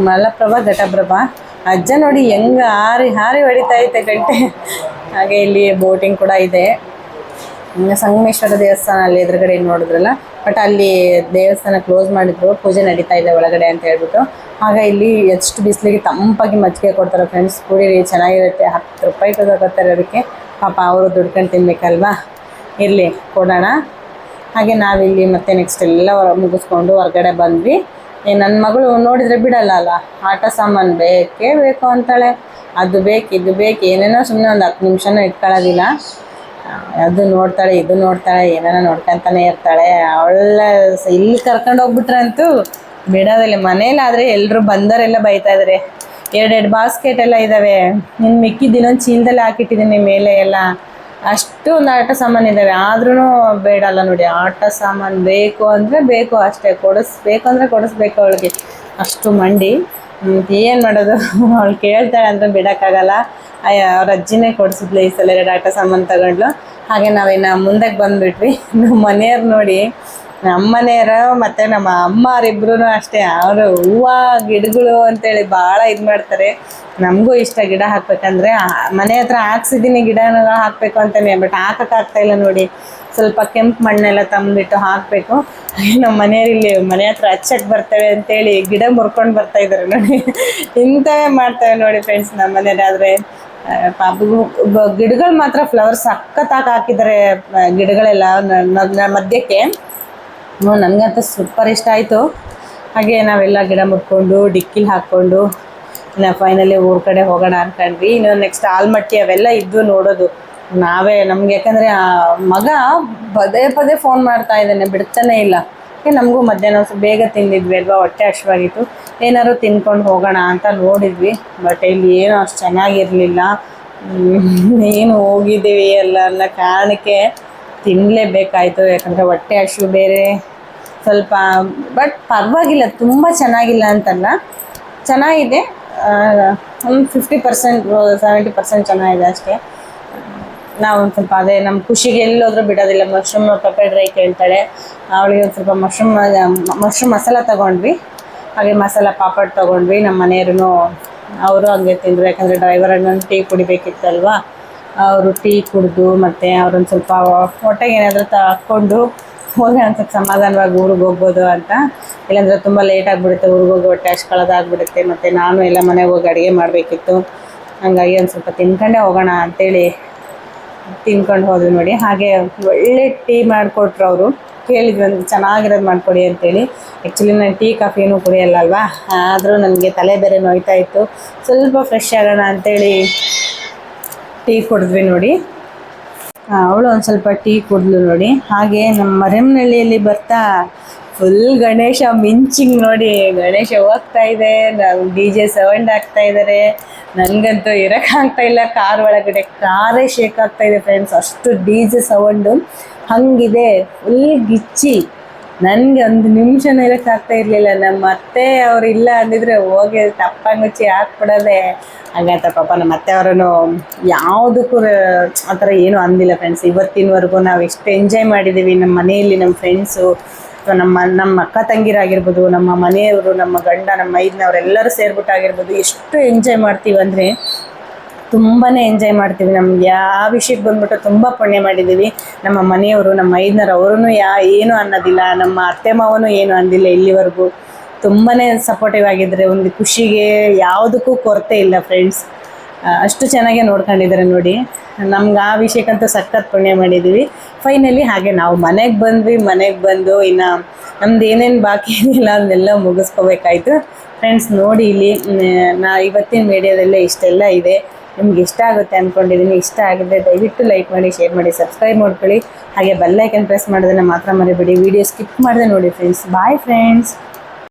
ಮಲಪ್ರಭಾ ಘಟಪ್ರಭಾ. ಅಜ್ಜ ನೋಡಿ ಹೆಂಗ ಹಾರಿ ಹಾರಿ ಹೊಡಿತಾ ಐತೆ ಗಂಟೆ. ಹಾಗೆ ಇಲ್ಲಿ ಬೋಟಿಂಗ್ ಕೂಡ ಇದೆ. ಸಂಗಮೇಶ್ವರ ದೇವಸ್ಥಾನ ಅಲ್ಲಿ ಎದುರುಗಡೆ ನೋಡಿದ್ರಲ್ಲ, ಬಟ್ ಅಲ್ಲಿ ದೇವಸ್ಥಾನ ಕ್ಲೋಸ್ ಮಾಡಿದ್ರು, ಪೂಜೆ ನಡೀತಾ ಇದೆ ಒಳಗಡೆ ಅಂತ ಹೇಳ್ಬಿಟ್ಟು. ಆಗ ಇಲ್ಲಿ ಎಷ್ಟು ಬಿಸಿಲಿಗೆ ತಂಪಾಗಿ ಮಜ್ಜಿಗೆ ಕೊಡ್ತಾರೆ ಫ್ರೆಂಡ್ಸ್ ಕುಡೀರಿ, ಚೆನ್ನಾಗಿರುತ್ತೆ, ಹತ್ತು ರೂಪಾಯಿ ತಗೋತಾರೆ ಅದಕ್ಕೆ. ಪಾಪ ಅವರು ದುಡ್ಕೊಂಡು ತಿನ್ಬೇಕಲ್ವಾ? ಇರಲಿ, ಕೊಡೋಣ. ಹಾಗೆ ನಾವಿಲ್ಲಿ ಮತ್ತೆ ನೆಕ್ಸ್ಟ್ ಎಲ್ಲ ಮುಗಿಸ್ಕೊಂಡು ಹೊರಗಡೆ ಬಂದ್ವಿ. ನನ್ನ ಮಗಳು ನೋಡಿದರೆ ಬಿಡಲ್ಲ ಅಲ್ಲ? ಆಟ ಸಾಮಾನು ಬೇಕೇ ಬೇಕು ಅಂತಾಳೆ. ಅದು ಬೇಕು, ಇದು ಬೇಕು, ಏನೇನೋ ಸುಮ್ಮನೆ ಒಂದು ಹತ್ತು ನಿಮಿಷನೂ ಇಟ್ಕೊಳ್ಳೋದಿಲ್ಲ. ಅದು ನೋಡ್ತಾಳೆ, ಇದು ನೋಡ್ತಾಳೆ, ಏನೇನೋ ನೋಡ್ಕೊಂತಾನೆ ಇರ್ತಾಳೆ. ಅವಳ ಇಲ್ಲಿ ಕರ್ಕೊಂಡು ಹೋಗ್ಬಿಟ್ರೆ ಅಂತೂ ಬಿಡೋದಿಲ್ಲ ಮನೇಲಾದರೆ ಎಲ್ಲರೂ ಬಂದವರೆಲ್ಲ ಬೈತಾ ಇದ್ದಾರೆ ಎರಡೆರಡು ಬಾಸ್ಕೆಟ್ ಎಲ್ಲ ಇದ್ದಾವೆ ಇನ್ನು ಮಿಕ್ಕಿದ್ದು ಇನ್ನೊಂದು ಚೀಲದಲ್ಲಿ ಹಾಕಿಟ್ಟಿದ್ದೀನಿ ಮೇಲೆ ಎಲ್ಲ. ಅಷ್ಟು ಒಂದು ಆಟ ಸಾಮಾನು ಇದ್ದಾವೆ ಆದ್ರೂ ಬೇಡಲ್ಲ ನೋಡಿ. ಆಟ ಸಾಮಾನು ಬೇಕು ಅಂದರೆ ಬೇಕು ಅಷ್ಟೇ. ಕೊಡಿಸ್ಬೇಕು ಅಂದರೆ ಕೊಡಿಸ್ಬೇಕು ಅವಳಿಗೆ. ಅಷ್ಟು ಮಂಡಿ. ಏನು ಮಾಡೋದು? ಅವಳು ಕೇಳ್ತಾಳೆ ಅಂದರೆ ಬಿಡೋಕ್ಕಾಗಲ್ಲ. ಅವ್ರ ಅಜ್ಜಿನೇ ಕೊಡಿಸಿದ್ಲು ಈ ಸಲ ಎರಡು ಆಟ ಸಾಮಾನು ತಗೊಂಡ್ಲು ಹಾಗೆ ನಾವೇನ ಮುಂದಕ್ಕೆ ಬಂದುಬಿಟ್ವಿ. ನಮ್ಮ ಮನೆಯವ್ರು ನೋಡಿ ನಮ್ಮ ಮತ್ತೆ ನಮ್ಮ ಅಮ್ಮರಿಬ್ರು ಅಷ್ಟೇ. ಅವರು ಹೂವು, ಗಿಡಗಳು ಅಂತೇಳಿ ಭಾಳ ಇದು ಮಾಡ್ತಾರೆ. ನಮಗೂ ಇಷ್ಟ ಗಿಡ ಹಾಕ್ಬೇಕಂದ್ರೆ ಮನೆ ಹತ್ರ ಹಾಕ್ಸಿದ್ದೀನಿ ಗಿಡನ ಹಾಕಬೇಕು ಅಂತಾನೆ, ಬಟ್ ಹಾಕಕ್ಕಾಗ್ತಾ ಇಲ್ಲ ನೋಡಿ. ಸ್ವಲ್ಪ ಕೆಂಪು ಮಣ್ಣೆಲ್ಲ ತಂದ್ಬಿಟ್ಟು ಹಾಕಬೇಕು. ನಮ್ಮ ಮನೆಯವ್ರು ಇಲ್ಲಿ ಮನೆ ಹತ್ರ ಹಚ್ಚಕ್ಕೆ ಬರ್ತವೆ ಅಂತೇಳಿ ಗಿಡ ಮುರ್ಕೊಂಡು ಬರ್ತಾ ಇದ್ದಾರೆ ನೋಡಿ. ಇಂಥವೇ ಮಾಡ್ತೇವೆ ನೋಡಿ ಫ್ರೆಂಡ್ಸ್ ನಮ್ಮ ಮನೇಲಾದರೆ ಗಿಡಗಳು ಮಾತ್ರ ಫ್ಲವರ್ಸ್ ಸಖತ್ತಾಗಿ ಹಾಕಿದ್ದಾರೆ ಗಿಡಗಳೆಲ್ಲ ಮಧ್ಯಕ್ಕೆ. ನನಗಂತೂ ಸೂಪರ್ ಇಷ್ಟ ಆಯಿತು. ಹಾಗೆ ನಾವೆಲ್ಲ ಗಿಡ ಮುಟ್ಕೊಂಡು, ಡಿಕ್ಕಿಲಿ ಹಾಕ್ಕೊಂಡು, ಇನ್ನು ಫೈನಲಿ ಊರ ಕಡೆ ಹೋಗೋಣ ಅನ್ಕೊಂಡ್ವಿ. ಇನ್ನು ನೆಕ್ಸ್ಟ್ ಆಲ್ಮಟ್ಟಿ ಅವೆಲ್ಲ ಇದ್ದು ನೋಡೋದು. ನಾವೇ, ನಮ್ಗೆ ಯಾಕಂದರೆ ಮಗ ಪದೇ ಪದೇ ಫೋನ್ ಮಾಡ್ತಾ ಇದ್ದಾನೆ, ಬಿಡ್ತಾನೆ ಇಲ್ಲ. ನಮಗೂ ಮಧ್ಯಾಹ್ನ ಸ್ವಲ್ಪ ಬೇಗ ತಿಂದಿದ್ವಿ ಅಲ್ವಾ, ಹೊಟ್ಟೆ ಹಶ್ವಾಗಿತ್ತು ಏನಾದ್ರು ತಿನ್ಕೊಂಡು ಹೋಗೋಣ ಅಂತ ನೋಡಿದ್ವಿ. ಬಟ್ ಇಲ್ಲಿ ಏನೂ ಅಷ್ಟು ಚೆನ್ನಾಗಿರಲಿಲ್ಲ. ಏನು ಹೋಗಿದ್ದೀವಿ ಅಲ್ಲ ಅನ್ನೋ ಕಾರಣಕ್ಕೆ ತಿನ್ನಲೇಬೇಕಾಯ್ತು ಯಾಕಂದರೆ ಹೊಟ್ಟೆ ಹಶು ಬೇರೆ, ಸ್ವಲ್ಪ ಬಟ್ ಪರವಾಗಿಲ್ಲ, ತುಂಬ ಚೆನ್ನಾಗಿಲ್ಲ ಅಂತಲ್ಲ. ಚೆನ್ನಾಗಿದೆ ಒಂದು ಫಿಫ್ಟಿ ಪರ್ಸೆಂಟ್ ಸೆವೆಂಟಿ ಪರ್ಸೆಂಟ್ ಚೆನ್ನಾಗಿದೆ ಅಷ್ಟೇ. ನಾವು ಒಂದು ಸ್ವಲ್ಪ ಅದೇ ನಮ್ಮ ಖುಷಿಗೆ ಎಲ್ಲೋದ್ರೂ ಬಿಡೋದಿಲ್ಲ ಮಶ್ರೂಮ್ ಪೆಪ್ಪರ್ ಡ್ರೈ ಕೇಳ್ತಾಳೆ ಅವಳಿಗೆ ಒಂದು ಸ್ವಲ್ಪ ಮಶ್ರೂಮ್ ಮಶ್ರೂಮ್ ಮಸಾಲ ತೊಗೊಂಡ್ವಿ. ಹಾಗೆ ಮಸಾಲ ಪಾಪಡ್ ತೊಗೊಂಡ್ವಿ ನಮ್ಮ ಮನೆಯವ್ರೂ ಅವರು ಹಂಗೆ ತಿಂದರು, ಯಾಕಂದರೆ ಡ್ರೈವರ್ ಅಣ್ಣನ ಟೀ ಕುಡಿಬೇಕಿತ್ತಲ್ವಾ. ಅವರು ಟೀ ಕುಡಿದು ಮತ್ತು ಅವ್ರೊಂದು ಸ್ವಲ್ಪ ಹೊಟ್ಟೆಗೆ ಏನಾದರೂ ತಕ್ಕೊಂಡು ಒಂದು ಸ್ವಲ್ಪ ಸಮಾಧಾನವಾಗಿ ಊರಿಗೆ ಹೋಗ್ಬೋದು ಅಂತ. ಇಲ್ಲಾಂದರೆ ತುಂಬ ಲೇಟ್ ಆಗಿಬಿಡುತ್ತೆ, ಊರಿಗೆ ಹೋಗಿ ಹೊಟ್ಟೆ ಅಷ್ಟು ಕಳೆದಾಗ್ಬಿಡುತ್ತೆ. ಮತ್ತು ನಾನು ಎಲ್ಲ ಮನೆಗೆ ಹೋಗಿ ಅಡುಗೆ ಮಾಡಬೇಕಿತ್ತು. ಹಂಗಾಗಿ ಒಂದು ಸ್ವಲ್ಪ ತಿನ್ಕೊಂಡೇ ಹೋಗೋಣ ಅಂತೇಳಿ ತಿನ್ಕೊಂಡು ಹೋದ್ವಿ ನೋಡಿ. ಹಾಗೆ ಒಳ್ಳೆ ಟೀ ಮಾಡಿಕೊಟ್ರು ಅವರು. ಕೇಳಿದ್ವಿ ಒಂದು ಚೆನ್ನಾಗಿರೋದು ಮಾಡಿಕೊಡಿ ಅಂತೇಳಿ. ಆ್ಯಕ್ಚುಲಿ ನಾನು ಟೀ, ಕಾಫಿನೂ ಕುಡಿಯಲ್ಲ ಅಲ್ವಾ? ಆದರೂ ನನಗೆ ತಲೆ ಬೇರೆ ನೋಯ್ತಾ ಇತ್ತು. ಸ್ವಲ್ಪ ಫ್ರೆಶ್ ಆಗೋಣ ಅಂತೇಳಿ ಟೀ ಕುಡಿದ್ವಿ ನೋಡಿ. ಅವಳು ಒಂದು ಸ್ವಲ್ಪ ಟೀ ಕುಡಿದ್ಲು ನೋಡಿ. ಹಾಗೆ ನಮ್ಮ ಮರೆಮ್ನಳ್ಳಿಯಲ್ಲಿ ಬರ್ತಾ ಫುಲ್ ಗಣೇಶ ಮಿಂಚಿಂಗ್ ನೋಡಿ. ಗಣೇಶ ಹೋಗ್ತಾ ಇದೆ, ನಾವು ಡಿ ಜೆ ಸೌಂಡ್ ಆಗ್ತಾ ಇದ್ದಾರೆ ನನಗಂತೂ ಇರೋಕ್ಕಾಗ್ತಾ ಇಲ್ಲ, ಕಾರ್ ಒಳಗಡೆ, ಕಾರೇ ಶೇಕ್ ಆಗ್ತಾ ಇದೆ ಫ್ರೆಂಡ್ಸ್ ಅಷ್ಟು ಡಿ ಜೆ ಸೌಂಡು ಹಂಗಿದೆ ಫುಲ್ ಗಿಚ್ಚಿ. ನನಗೆ ಒಂದು ನಿಮಿಷನೂ ಆಗ್ತಾ ಇರಲಿಲ್ಲ. ನಮ್ಮ ಅತ್ತೆ ಅವ್ರು ಇಲ್ಲ ಅಂದಿದ್ರೆ ಹೋಗಿ ತಪ್ಪಂಗುಚ್ಚಿ ಹಾಕ್ಬಿಡದೆ. ಹಾಗಂತ ಪಾಪ ನಮ್ಮ ಅತ್ತೆ ಅವರನ್ನು ಯಾವುದಕ್ಕೂ ಆ ಥರ ಏನೂ ಅಂದಿಲ್ಲ ಫ್ರೆಂಡ್ಸ್ ಇವತ್ತಿನವರೆಗೂ ನಾವು ಎಷ್ಟು ಎಂಜಾಯ್ ಮಾಡಿದ್ದೀವಿ ನಮ್ಮ ಮನೆಯಲ್ಲಿ ನಮ್ಮ ಫ್ರೆಂಡ್ಸು ಅಥವಾ ನಮ್ಮ ನಮ್ಮ ಅಕ್ಕ ತಂಗಿರಾಗಿರ್ಬೋದು, ನಮ್ಮ ಮನೆಯವರು, ನಮ್ಮ ಗಂಡ, ನಮ್ಮ ಮೈದ್ನವರೆಲ್ಲರೂ ಸೇರ್ಬಿಟ್ಟು ಆಗಿರ್ಬೋದು ಎಷ್ಟು ಎಂಜಾಯ್ ಮಾಡ್ತೀವಿ ಅಂದರೆ ತುಂಬಾ ಎಂಜಾಯ್ ಮಾಡ್ತೀವಿ. ನಮ್ಗೆ ಯಾವ ವಿಷಯಕ್ಕೆ ಬಂದ್ಬಿಟ್ಟು ತುಂಬ ಪುಣ್ಯ ಮಾಡಿದ್ದೀವಿ ನಮ್ಮ ಮನೆಯವರು, ನಮ್ಮ ಐದನರ ಅವರು ಯಾ ಏನು ಅನ್ನೋದಿಲ್ಲ. ನಮ್ಮ ಅತ್ತೆ ಮಾವನು ಏನು ಅಂದಿಲ್ಲ ಇಲ್ಲಿವರೆಗೂ. ತುಂಬಾ ಸಪೋರ್ಟಿವ್ ಆಗಿದ್ದಾರೆ. ಒಂದು ಖುಷಿಗೆ ಯಾವುದಕ್ಕೂ ಕೊರತೆ ಇಲ್ಲ ಫ್ರೆಂಡ್ಸ್ ಅಷ್ಟು ಚೆನ್ನಾಗೆ ನೋಡ್ಕೊಂಡಿದ್ದಾರೆ ನೋಡಿ. ನಮ್ಗೆ ಆ ವಿಷಯಕ್ಕಂತೂ ಸಖತ್ ಪುಣ್ಯ ಮಾಡಿದ್ದೀವಿ ಫೈನಲಿ ಹಾಗೆ ನಾವು ಮನೆಗೆ ಬಂದ್ವಿ. ಮನೆಗೆ ಬಂದು ಇನ್ನು ನಮ್ದು ಏನೇನು ಬಾಕಿ ಏನಿಲ್ಲ ಅದನ್ನೆಲ್ಲ ಮುಗಿಸ್ಕೋಬೇಕಾಯ್ತು. ಫ್ರೆಂಡ್ಸ್ ನೋಡಿ ಇಲ್ಲಿ ನಾ ಇವತ್ತಿನ ಮೀಡಿಯಾದಲ್ಲೇ ಇಷ್ಟೆಲ್ಲ ಇದೆ. ನಿಮ್ಗೆ ಇಷ್ಟ ಆಗುತ್ತೆ ಅಂದ್ಕೊಂಡಿದ್ದೀನಿ ಇಷ್ಟ ಆಗಿದ್ರೆ ದಯವಿಟ್ಟು ಲೈಕ್ ಮಾಡಿ ಶೇರ್ ಮಾಡಿ ಸಬ್ಸ್ಕ್ರೈಬ್ ಮಾಡ್ಕೊಳ್ಳಿ. ಹಾಗೆ ಬೆಲ್ಲೈಕನ್ ಪ್ರೆಸ್ ಮಾಡೋದನ್ನು ಮಾತ್ರ ಮರಿಬೇಡಿ. ವಿಡಿಯೋ ಸ್ಕಿಪ್ ಮಾಡಿದೆ ನೋಡಿ ಫ್ರೆಂಡ್ಸ್ ಬಾಯ್ ಫ್ರೆಂಡ್ಸ್